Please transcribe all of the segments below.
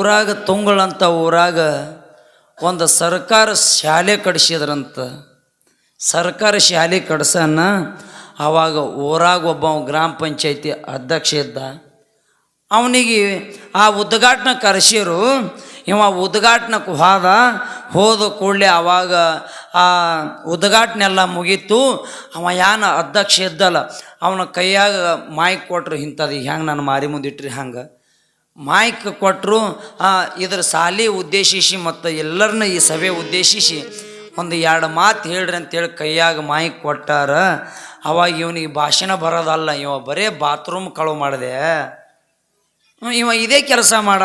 ಊರಾಗ ತುಂಗಳಂತ ಊರಾಗ ಒಂದು ಸರ್ಕಾರ ಶಾಲೆ ಕಡಿಸಿದ್ರಂತ. ಸರ್ಕಾರ ಶಾಲೆ ಕಡ್ಸನ್ನ ಆವಾಗ ಊರಾಗ ಒಬ್ಬ ಗ್ರಾಮ ಪಂಚಾಯತಿ ಅಧ್ಯಕ್ಷ ಇದ್ದ. ಅವನಿಗೆ ಆ ಉದ್ಘಾಟನೆ ಕರೆಸಿರು, ಇವ ಉದ್ಘಾಟನಕ್ಕೆ ಹೋದ ಹೋದ ಕೂಡಲೇ ಆವಾಗ ಆ ಉದ್ಘಾಟನೆ ಎಲ್ಲ ಮುಗೀತು. ಅವ ಯಾನ ಅಧ್ಯಕ್ಷ ಇದ್ದಲ್ಲ, ಅವನ ಕೈಯಾಗ ಮಾಯ್ಕ್ ಕೊಟ್ರು ಇಂಥದ್ದು ಹೆಂಗೆ ನಾನು ಮಾರಿ ಮುಂದಿಟ್ರಿ ಹಂಗೆ. ಮಾಯ್ಕ್ ಕೊಟ್ಟರು ಇದ್ರ ಸಾಲಿ ಉದ್ದೇಶಿಸಿ ಮತ್ತು ಎಲ್ಲರನ್ನ ಈ ಸಭೆ ಉದ್ದೇಶಿಸಿ ಒಂದು ಎರಡು ಮಾತು ಹೇಳ್ರಿ ಅಂತೇಳಿ ಕೈಯಾಗ ಮಾಯ್ಕ್ ಕೊಟ್ಟಾರ. ಅವಾಗ ಇವನಿಗೆ ಭಾಷಣ ಬರೋದಲ್ಲ, ಇವ ಬರೇ ಬಾತ್ರೂಮ್ ಕಳುವು ಮಾಡಿದೆ. ಇವ ಇದೇ ಕೆಲಸ ಮಾಡ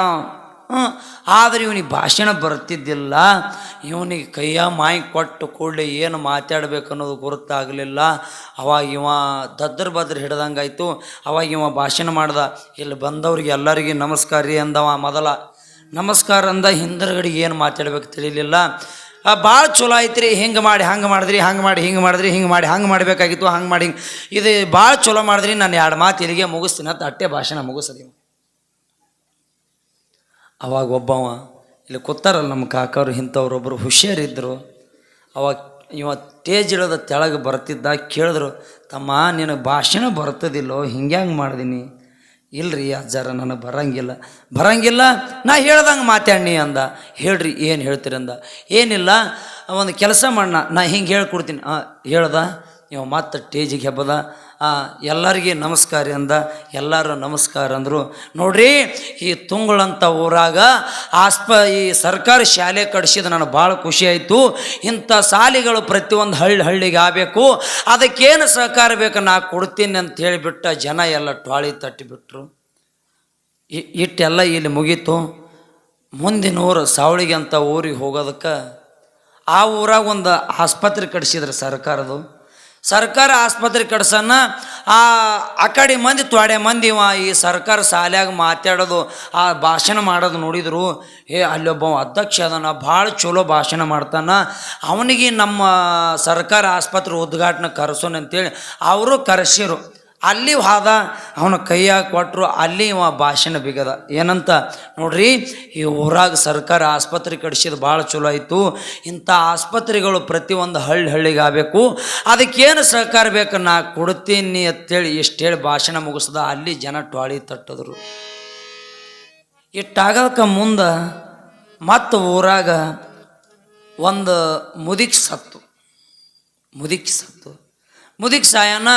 ಆದ್ರೆ ಇವನಿಗೆ ಭಾಷಣ ಬರ್ತಿದ್ದಿಲ್ಲ ಇವನಿಗೆ ಕೈಯ ಮಾಯಿ ಕೊಟ್ಟು ಕೂಡಲೇ ಏನು ಮಾತಾಡ್ಬೇಕು ಅನ್ನೋದು ಗುರುತಾಗಲಿಲ್ಲ. ಅವಾಗ ಇವ ದದ್ರ ಬದ್ರ ಹಿಡ್ದಂಗಾಯ್ತು. ಅವಾಗ ಇವ ಭಾಷಣ ಮಾಡ್ದ, ಇಲ್ಲಿ ಬಂದವ್ರಿಗೆ ಎಲ್ಲರಿಗೆ ನಮಸ್ಕಾರ ರೀ ಅಂದವ ಮೊದಲ. ನಮಸ್ಕಾರ ಅಂದ ಹಿಂದರಗಡೆಗೆ ಏನು ಮಾತಾಡ್ಬೇಕು ತಿಳಿಲಿಲ್ಲ. ಭಾಳ ಚಲೋ ಐತ್ರಿ ಹಿಂಗೆ ಮಾಡಿ, ಹಂಗೆ ಮಾಡಿದ್ರಿ, ಹಂಗೆ ಮಾಡಿ, ಹಿಂಗೆ ಮಾಡಿದ್ರಿ, ಹಿಂಗೆ ಮಾಡಿ, ಹಂಗೆ ಮಾಡಬೇಕಾಗಿತ್ತು, ಹಂಗೆ ಮಾಡಿ ಹಿಂಗೆ. ಇದು ಭಾಳ ಚಲೋ ಮಾಡಿದ್ರಿ, ನಾನು ಎರಡು ಮಾತು ಇಲ್ಲಿಗೆ ಮುಗಿಸ್ತೀನಿ ಅಂತ ಅಟ್ಟೆ ಭಾಷಣ ಮುಗಿಸದಿ ಅವಾಗ ಒಬ್ಬವ, ಇಲ್ಲಿ ಕೂತಾರಲ್ಲ ನಮ್ಮ ಕಾಕವ್ರು ಇಂಥವ್ರೊಬ್ಬರು ಹುಷಾರಿದ್ದರು ಅವಾಗ ಇವ ತೇಜ್ ಇಳದ ತೆಳಗೆ ಬರ್ತಿದ್ದ, ಕೇಳಿದ್ರು, ತಮ್ಮ ನಿನಗೆ ಭಾಷಣ ಬರ್ತದಿಲ್ಲೋ, ಹಿಂಗ್ಯಾಂಗೆ ಮಾಡಿದೀನಿ. ಇಲ್ರಿ ಅಜ್ಜಾರ, ನನಗೆ ಬರಂಗಿಲ್ಲ. ಬರಂಗಿಲ್ಲ, ನಾ ಹೇಳ್ದಂಗೆ ಮಾತಾಡ್ನಿ ಅಂದ. ಹೇಳ್ರಿ, ಏನು ಹೇಳ್ತೀರಿ ಅಂದ. ಏನಿಲ್ಲ, ಒಂದು ಕೆಲಸ ಮಾಡೋಣ ನಾ ಹಿಂಗೆ ಹೇಳ್ಕೊಡ್ತೀನಿ. ಹೇಳ್ದ ನೀವು ಮತ್ತೆ ಟೇಜಿಗೆ ಹಬ್ಬದ ಎಲ್ಲರಿಗೆ ನಮಸ್ಕಾರ ಅಂದ ಎಲ್ಲರೂ ನಮಸ್ಕಾರ ಅಂದರು. ನೋಡ್ರಿ, ಈ ತುಂಗಳಂಥ ಊರಾಗ ಆಸ್ಪ, ಈ ಸರ್ಕಾರಿ ಶಾಲೆ ಕಟ್ಸಿದ ನನಗೆ ಭಾಳ ಖುಷಿ ಆಯಿತು. ಇಂಥ ಶಾಲೆಗಳು ಪ್ರತಿಯೊಂದು ಹಳ್ಳಿ ಹಳ್ಳಿಗೆ ಆಗಬೇಕು. ಅದಕ್ಕೇನು ಸಹಕಾರ ಬೇಕು, ನಾ ಕೊಡ್ತೀನಿ ಅಂತ ಹೇಳಿಬಿಟ್ಟ ಜನ ಎಲ್ಲ ಟ್ವಾಳಿ ತಟ್ಟಿಬಿಟ್ರು. ಇಟ್ಟೆಲ್ಲ ಇಲ್ಲಿ ಮುಗೀತು. ಮುಂದಿನ ಊರು ಸಾವಳಿಗೆ ಅಂತ ಊರಿಗೆ ಹೋಗೋದಕ್ಕೆ ಆ ಊರಾಗ ಒಂದು ಆಸ್ಪತ್ರೆ ಕಟ್ಸಿದ್ರು ಸರ್ಕಾರದು. ಸರ್ಕಾರ ಆಸ್ಪತ್ರೆ ಕಟ್ಸನ್ನ, ಆ ಆ ಕಡೆ ಮಂದಿ ತೊಡೆ ಮಂದಿ ಇವ, ಈ ಸರ್ಕಾರ ಶಾಲ್ಯಾಗ ಮಾತಾಡೋದು, ಆ ಭಾಷಣ ಮಾಡೋದು ನೋಡಿದ್ರು, ಏ, ಅಲ್ಲೊಬ್ಬ ಅಧ್ಯಕ್ಷ ಅದನ ಭಾಳ ಚಲೋ ಭಾಷಣ ಮಾಡ್ತಾನೆ, ಅವನಿಗೆ ನಮ್ಮ ಸರ್ಕಾರ ಆಸ್ಪತ್ರೆ ಉದ್ಘಾಟನೆ ಕರೆಸೋಣ ಅಂತೇಳಿ, ಅವರು ಕರೆಸಿರು. ಅಲ್ಲಿ ಹಾದ, ಅವನ ಕೈಯಾಗ ಕೊಟ್ಟರು ಅಲ್ಲಿ ಇವ ಭಾಷಣ ಬಿಗದ. ಏನಂತ ನೋಡ್ರಿ, ಈ ಊರಾಗ ಸರ್ಕಾರ ಆಸ್ಪತ್ರೆ ಕಡಿಸಿದ ಭಾಳ ಚಲೋ ಆಯಿತು. ಇಂಥ ಆಸ್ಪತ್ರೆಗಳು ಪ್ರತಿಯೊಂದು ಹಳ್ಳಿ ಹಳ್ಳಿಗೆ ಆಗಬೇಕು. ಅದಕ್ಕೇನು ಸಹಕಾರ ಬೇಕು? ನಾ ಕೊಡ್ತೀನಿ ಅಂತೇಳಿ ಎಷ್ಟು ಹೇಳಿ ಭಾಷಣ ಮುಗಿಸ್ದ. ಅಲ್ಲಿ ಜನ ಟ್ವಾಳಿ ತಟ್ಟಿದ್ರು. ಇಟ್ಟಾಗದಕ್ಕೆ ಮುಂದೆ ಮತ್ತು ಊರಾಗ ಒಂದು ಮುದಿಕ್ ಸತ್ತು. ಮುದಿಕ್ ಸತ್ತು. ಮುದಿಕ್ ಸಾಯನ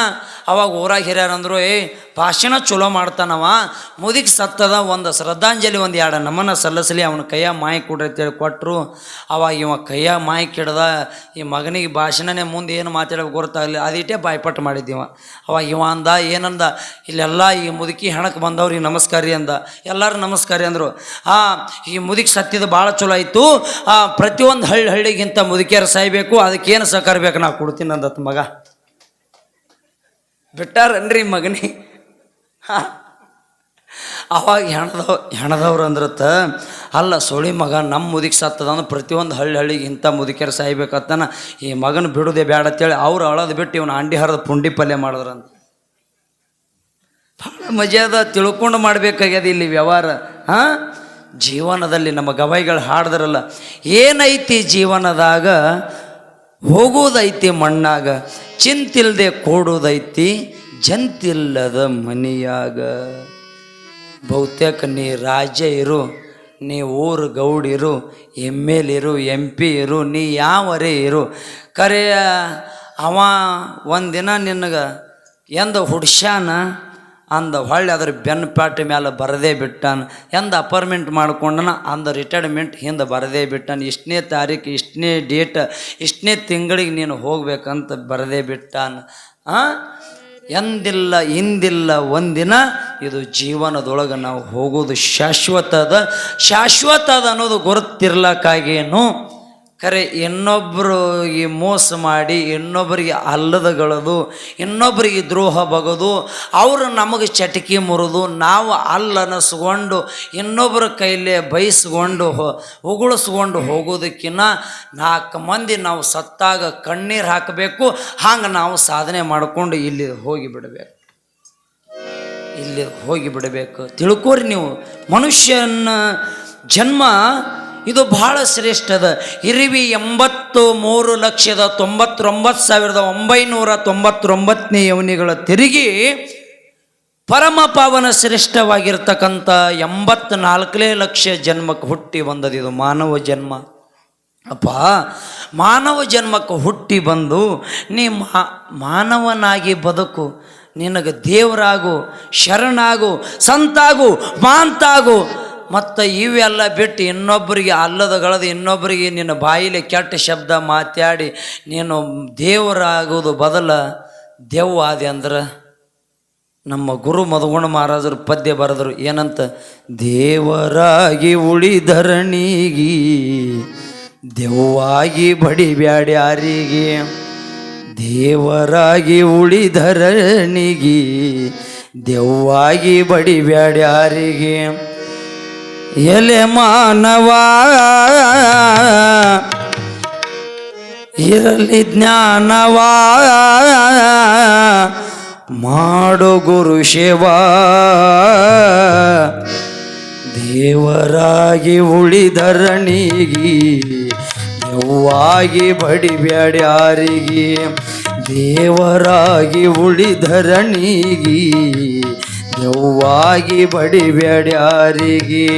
ಅವಾಗ ಊರಾಗ ಹಿರಿಯರಂದ್ರು ಏ ಭಾಷಣ ಚಲೋ ಮಾಡ್ತಾನವ. ಮುದಿಕ್ ಸತ್ತದ ಒಂದು ಶ್ರದ್ಧಾಂಜಲಿ ಒಂದು ಎರಡು ನಮನ ಸಲ್ಲಿಸಲಿ, ಅವನ ಕೈಯ ಮಾಯಿ ಕೊಡ್ರಿ ಕೊಟ್ಟರು ಅವಾಗ ಇವ ಕೈಯ ಮಾಯಿ ಕೆಡ್ದ, ಈ ಮಗನಿಗೆ ಭಾಷಣನೇ ಮುಂದೆ ಏನು ಮಾತಾಡೋಕೆ ಗೊತ್ತಾಗಲಿ ಅದಿಟ್ಟೇ ಬಾಯ್ಪಟ್ಟು ಮಾಡಿದ್ದೀವ. ಅವಾಗ ಇವ ಅಂದ, ಏನಂದ? ಇಲ್ಲೆಲ್ಲ ಈ ಮುದುಕಿ ಹೆಣಕ್ಕೆ ಬಂದವ್ರಿಗೆ ನಮಸ್ಕಾರ ರೀ ಅಂದ. ಎಲ್ಲರೂ ನಮಸ್ಕಾರ ಅಂದರು. ಆ, ಈ ಮುದುಕಿ ಸತ್ತಿದ ಭಾಳ ಚಲೋ ಆಯಿತು. ಪ್ರತಿಯೊಂದು ಹಳ್ಳಿ ಹಳ್ಳಿಗಿಂತ ಮುದುಕಿಯರು ಸಾಯ್ಬೇಕು. ಅದಕ್ಕೇನು ಸಹಕಾರ ಬೇಕು? ನಾ ಕೊಡ್ತೀನಿ ಅಂದತ್ತು ಮಗ. ಬಿಟ್ಟಾರನ್ರಿ ಮಗನಿ? ಹಾಂ? ಅವಾಗ ಹೆಣದವ್ ಹೆಣದವ್ರು ಅಂದ್ರತ್ತ, ಅಲ್ಲ ಸೋಳಿ ಮಗ ನಮ್ಮ ಮುದುಕಿ ಸತ್ತದ ಅಂದ್ರೆ ಪ್ರತಿಯೊಂದು ಹಳ್ಳಿ ಹಳ್ಳಿಗೆ ಇಂಥ ಮುದುಕಿಯರು ಸಾಯ್ಬೇಕತ್ತಾನ. ಈ ಮಗನ ಬಿಡುದೇ ಬೇಡ ಅಂತೇಳಿ ಅವ್ರು ಅಳದು ಬಿಟ್ಟು ಇವನು ಅಂಡಿ ಹರಿದ ಪುಂಡಿ ಪಲ್ಯ ಮಾಡಿದ್ರಂತ. ಭಾಳ ಮಜಾ ಅದ, ತಿಳ್ಕೊಂಡು ಮಾಡ್ಬೇಕಾಗ್ಯದ ಇಲ್ಲಿ ವ್ಯವಹಾರ. ಹಾಂ? ಜೀವನದಲ್ಲಿ ನಮ್ಮ ಗವಾಯಿಗಳು ಹಾಡ್ದರಲ್ಲ, ಏನೈತಿ ಜೀವನದಾಗ? ಹೋಗುವುದೈತಿ ಮಣ್ಣಾಗ. ಚಿಂತಿಲ್ದೆ ಕೂಡುದೈತಿ, ಜಂತಿಲ್ಲದ ಮನಿಯಾಗ. ಬಹುತೇಕ ನೀ ರಾಜ ಇರು, ನೀ ಊರು ಗೌಡಿರು ಎಂ ಎಲ್ ಇರು, ಎಂ ಪಿ ಇರು, ನೀ ಯಾವರೇ ಇರು. ಕರೆ, ಅವ ಒಂದಿನ ನಿನಗೆ ಎಂದ ಹುಡ್ಸ್ಯಾನ? ಅಂದ ಹೊಳ್ಳಿ ಅದ್ರ ಬೆನ್ನ ಪ್ಯಾಟ್ ಮೇಲೆ ಬರದೇ ಬಿಟ್ಟಾನ. ಎಂದ ಅಪಾರ್ಟ್ಮೆಂಟ್ ಮಾಡ್ಕೊಂಡನ, ಅಂದ ರಿಟೈರ್ಮೆಂಟ್ ಹಿಂದೆ ಬರದೇ ಬಿಟ್ಟಾನ. ಇಷ್ಟನೇ ತಾರೀಕು ಇಷ್ಟನೇ ಡೇಟ್ ಇಷ್ಟನೇ ತಿಂಗಳಿಗೆ ನೀನು ಹೋಗ್ಬೇಕಂತ ಬರದೇ ಬಿಟ್ಟಾನ. ಎಂದಿಲ್ಲ ಹಿಂದಿಲ್ಲ ಒಂದಿನ ಇದು ಜೀವನದೊಳಗೆ ನಾವು ಹೋಗೋದು ಶಾಶ್ವತದ ಶಾಶ್ವತದ ಅನ್ನೋದು ಗುರುತಿರ್ಲಕ್ಕಾಗೇನು ಕರೆ ಇನ್ನೊಬ್ಬರಿಗೆ ಮೋಸ ಮಾಡಿ ಇನ್ನೊಬ್ಬರಿಗೆ ಅಲ್ಲದಗಳದು ಇನ್ನೊಬ್ಬರಿಗೆ ದ್ರೋಹ ಬಗೋದು, ಅವರು ನಮಗೆ ಚಟಕಿ ಮುರಿದು, ನಾವು ಅಲ್ಲ ಅನ್ನಿಸ್ಕೊಂಡು ಇನ್ನೊಬ್ಬರ ಕೈಲೇ ಬಯಸ್ಕೊಂಡು ಉಗುಳಿಸ್ಕೊಂಡು ಹೋಗೋದಕ್ಕಿಂತ ನಾಲ್ಕು ಮಂದಿ ನಾವು ಸತ್ತಾಗ ಕಣ್ಣೀರು ಹಾಕಬೇಕು, ಹಂಗೆ ನಾವು ಸಾಧನೆ ಮಾಡಿಕೊಂಡು ಇಲ್ಲಿ ಹೋಗಿ ಬಿಡಬೇಕು. ಇಲ್ಲಿ ಹೋಗಿ ಬಿಡಬೇಕು. ತಿಳ್ಕೊರಿ ನೀವು, ಮನುಷ್ಯನ ಜನ್ಮ ಇದು ಬಹಳ ಶ್ರೇಷ್ಠದ ಇರಿವಿ ಎಂಬತ್ತು ಮೂರು ಲಕ್ಷದ ತೊಂಬತ್ತೊಂಬತ್ತು ಸಾವಿರದ ಒಂಬೈನೂರ ತೊಂಬತ್ತೊಂಬತ್ತನೇ ಯವನಿಗಳ ತಿರುಗಿ ಪರಮ ಪಾವನ ಶ್ರೇಷ್ಠವಾಗಿರ್ತಕ್ಕಂಥ ಎಂಬತ್ನಾಲ್ಕನೇ ಲಕ್ಷ ಜನ್ಮಕ್ಕೆ ಹುಟ್ಟಿ ಬಂದದ್ದು ಮಾನವ ಜನ್ಮ. ಅಪ್ಪ, ಮಾನವ ಜನ್ಮಕ್ಕೆ ಹುಟ್ಟಿ ಬಂದು ನೀ ಮಾನವನಾಗಿ ಬದುಕು, ನಿನಗೆ ದೇವರಾಗು, ಶರಣಾಗು, ಸಂತಾಗು, ಮಾಂತಾಗು ಮತ್ತು ಇವೆಲ್ಲ ಬಿಟ್ಟು ಇನ್ನೊಬ್ಬರಿಗೆ ಅಲ್ಲದಗಳದು ಇನ್ನೊಬ್ಬರಿಗೆ ನಿನ್ನ ಬಾಯಿಲಿ ಕೆಟ್ಟ ಶಬ್ದ ಮಾತಾಡಿ ನೀನು ದೇವರಾಗೋದು ಬದಲ ದೆವ್ವ ಆದೆ ಅಂದ್ರೆ ನಮ್ಮ ಗುರು ಮಧುಗುಣ ಮಹಾರಾಜರು ಪದ್ಯ ಬರೆದರು ಏನಂತ? ದೇವರಾಗಿ ಉಳಿಧರಣಿಗಿ ದೆವ್ವಾಗಿ ಬಡಿಬ್ಯಾಡ್ಯಾರಿಗೆ ದೇವರಾಗಿ ಉಳಿದರಣಿಗಿ, ದೆವ್ವಾಗಿ ಬಡಿಬ್ಯಾಡ್ಯಾರಿಗೆ ಎಲೆ ಮಾನವ. ಇರಲಿ ಜ್ಞಾನವ. ಮಾಡು ಗುರು ಶಿವ. ದೇವರಾಗಿ ಉಳಿದರಣಿಗಿ ಯವ್ವಾಗಿ ಬಡಿಬ್ಯಾಡ್ಯಾರಿಗೆ ದೇವರಾಗಿ ಉಳಿದರಣಿಗಿ ಯವ್ವಾಗಿ ಬಡಿಬೇಡ್ಯಾರಿಗೆ.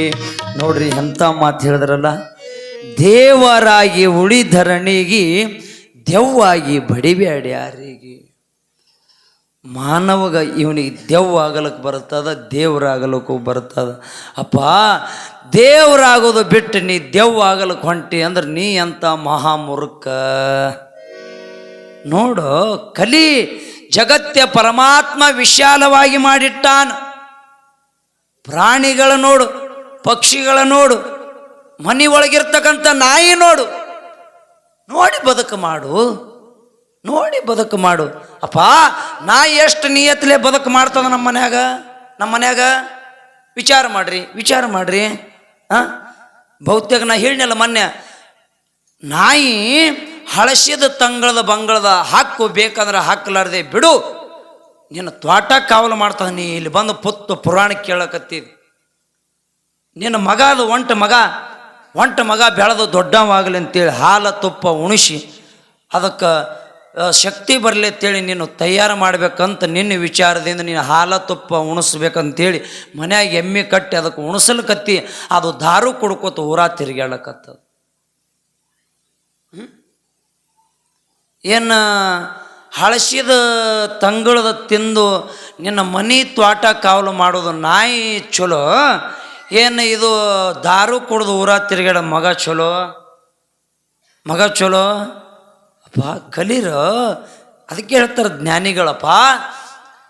ನೋಡ್ರಿ ಎಂಥ ಮಾತು ಹೇಳಿದ್ರಲ್ಲ? ದೇವರಾಗಿ ಉಳಿಧರಣಿಗಿ, ದೆವ್ವಾಗಿ ಬಡಿಬೇಡ್ಯಾರಿಗೆ. ಮಾನವಗ ಇವನಿಗೆ ದೆವ್ವ ಆಗಲಕ್ಕೆ ಬರ್ತದ ದೇವರಾಗಲಕ್ಕೂ ಬರ್ತದ ಅಪ್ಪ, ದೇವರಾಗೋದು ಬಿಟ್ಟು ನೀ ದೆವ್ವ ಆಗಲಕ್ಕೆ ಹೊಂಟಿ ಅಂದ್ರೆ ನೀ ಅಂತ ಮಹಾಮುರುಕ ನೋಡು, ಕಲಿ ಜಗತ್ಯ ಪರಮಾತ್ಮ ವಿಶಾಲವಾಗಿ ಮಾಡಿಟ್ಟಾನ. ಪ್ರಾಣಿಗಳ ನೋಡು, ಪಕ್ಷಿಗಳ ನೋಡು ಮನೆ ಒಳಗಿರ್ತಕ್ಕಂಥ ನಾಯಿ ನೋಡು. ನೋಡಿ ಬದುಕು ಮಾಡು, ನೋಡಿ ಬದುಕು ಮಾಡು. ಅಪ್ಪ, ನಾಯಿ ಎಷ್ಟು ನಿಯತ್ಲೆ ಬದುಕು ಮಾಡ್ತದ ನಮ್ಮ ಮನ್ಯಾಗ? ನಮ್ಮ ಮನ್ಯಾಗ? ವಿಚಾರ ಮಾಡ್ರಿ ವಿಚಾರ ಮಾಡ್ರಿ. ಹಾಂ ಬಹುತೇಕ ನಾ ಹೇಳಿನಲ್ಲ ಮೊನ್ನೆ, ನಾಯಿ ಹಳಸಿದ ತಂಗಳದ ಬಂಗಳದ ಹಾಕು ಬೇಕಂದ್ರೆ ಹಾಕಲಾರ್ದೆ ಬಿಡು. ನಿನ್ನ ತ್ವಾಟ ಕಾವಲು ಮಾಡ್ತಾ ನೀ. ಇಲ್ಲಿ ಬಂದು ಪುತ್ತು ಪುರಾಣ ಕೇಳಕತ್ತೀವಿ. ನಿನ್ನ ಮಗ ಅದು ಒಂಟ ಮಗ ಒಂಟ ಮಗ ಬೆಳೆದು ದೊಡ್ಡವಾಗಲಿ ಅಂತೇಳಿ ಹಾಲ ತುಪ್ಪ ಉಣಿಸಿ ಅದಕ್ಕೆ ಶಕ್ತಿ ಬರಲಿ ಅಂತೇಳಿ ನೀನು ತಯಾರು ಮಾಡ್ಬೇಕಂತ ನಿನ್ನ ವಿಚಾರದಿಂದ ನೀನು ಹಾಲ ತುಪ್ಪ ಉಣಿಸ್ಬೇಕಂತೇಳಿ ಮನ್ಯಾಗ ಎಮ್ಮೆ ಕಟ್ಟಿ ಅದಕ್ಕೆ ಉಣಿಸಲ್ಕತ್ತಿ. ಅದು ದಾರು ಕುಡ್ಕೋತ ಊರ ತಿರುಗಾಡಕತ್ತದ ಏನು ಹಳಸಿದ ತಂಗಳದ ತಿಂದು ನಿನ್ನ ಮನೆ ತ್ವಾಟ ಕಾವಲು ಮಾಡೋದು ನಾಯಿ ಚಲೋ, ಏನು ಇದು ದಾರು ಕುಡ್ದು ಊರ ತಿರುಗಾಡ ಮಗ ಚಲೋ? ಮಗ ಚಲೋ? ಅಪ್ಪ, ಕಲೀರ, ಅದಕ್ಕೆ ಹೇಳ್ತಾರೆ ಜ್ಞಾನಿಗಳಪ್ಪ,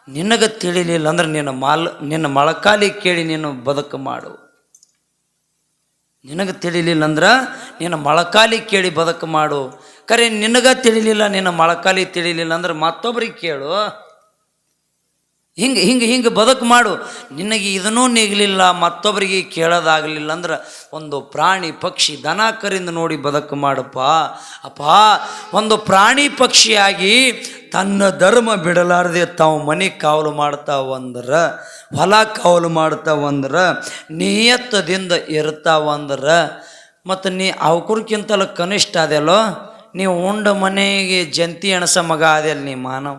ನಿನಗೆ ತಿಳಿಲಿಲ್ಲ ಅಂದ್ರೆ ನಿನ್ನ ಮಾಲ್, ನಿನ್ನ ಮೊಳಕಾಲಿ ಕೇಳಿ ನೀನು ಬದುಕು ಮಾಡು. ನಿನಗೆ ತಿಳಿಲಿಲ್ಲ ಅಂದ್ರೆ ನಿನ್ನ ಮೊಳಕಾಲಿ ಕೇಳಿ ಬದುಕು ಮಾಡು. ಕರೆ, ನಿನಗೆ ತಿಳಿಲಿಲ್ಲ, ನಿನ್ನ ಮೊಳಕಾಲಿ ತಿಳಿಲಿಲ್ಲ ಅಂದ್ರೆ ಮತ್ತೊಬ್ರಿಗೆ ಕೇಳು. ಹಿಂಗೆ ಹಿಂಗೆ ಹಿಂಗೆ ಬದುಕು ಮಾಡು. ನಿನಗೆ ಇದನ್ನೂ ನೆಗಲಿಲ್ಲ ಮತ್ತೊಬ್ಬರಿಗೆ ಕೇಳೋದಾಗಲಿಲ್ಲ ಅಂದ್ರೆ ಒಂದು ಪ್ರಾಣಿ ಪಕ್ಷಿ ದನ ಕರಿಂದ ನೋಡಿ ಬದುಕು ಮಾಡಪ್ಪ. ಅಪ್ಪ, ಒಂದು ಪ್ರಾಣಿ ಪಕ್ಷಿಯಾಗಿ ತನ್ನ ಧರ್ಮ ಬಿಡಲಾರದೆ ತಾವು ಮನೆ ಕಾವಲು ಮಾಡ್ತಾವಂದ್ರೆ ಹೊಲ ಕಾವಲು ಮಾಡ್ತಾವಂದ್ರೆ ನಿಯತ್ತದಿಂದ ಇರ್ತಾವಂದ್ರೆ ಮತ್ತು ನೀ ಅವಕ್ರಕ್ಕಿಂತಲೂ ಕನಿಷ್ಠ ಅದೆಲ್ಲೋ? ನೀವು ಉಂಡ ಮನೆಗೆ ಜಂತಿ ಅಣಸ ಮಗ ಅದೆಲ್ಲ ನೀ ಮಾನವ?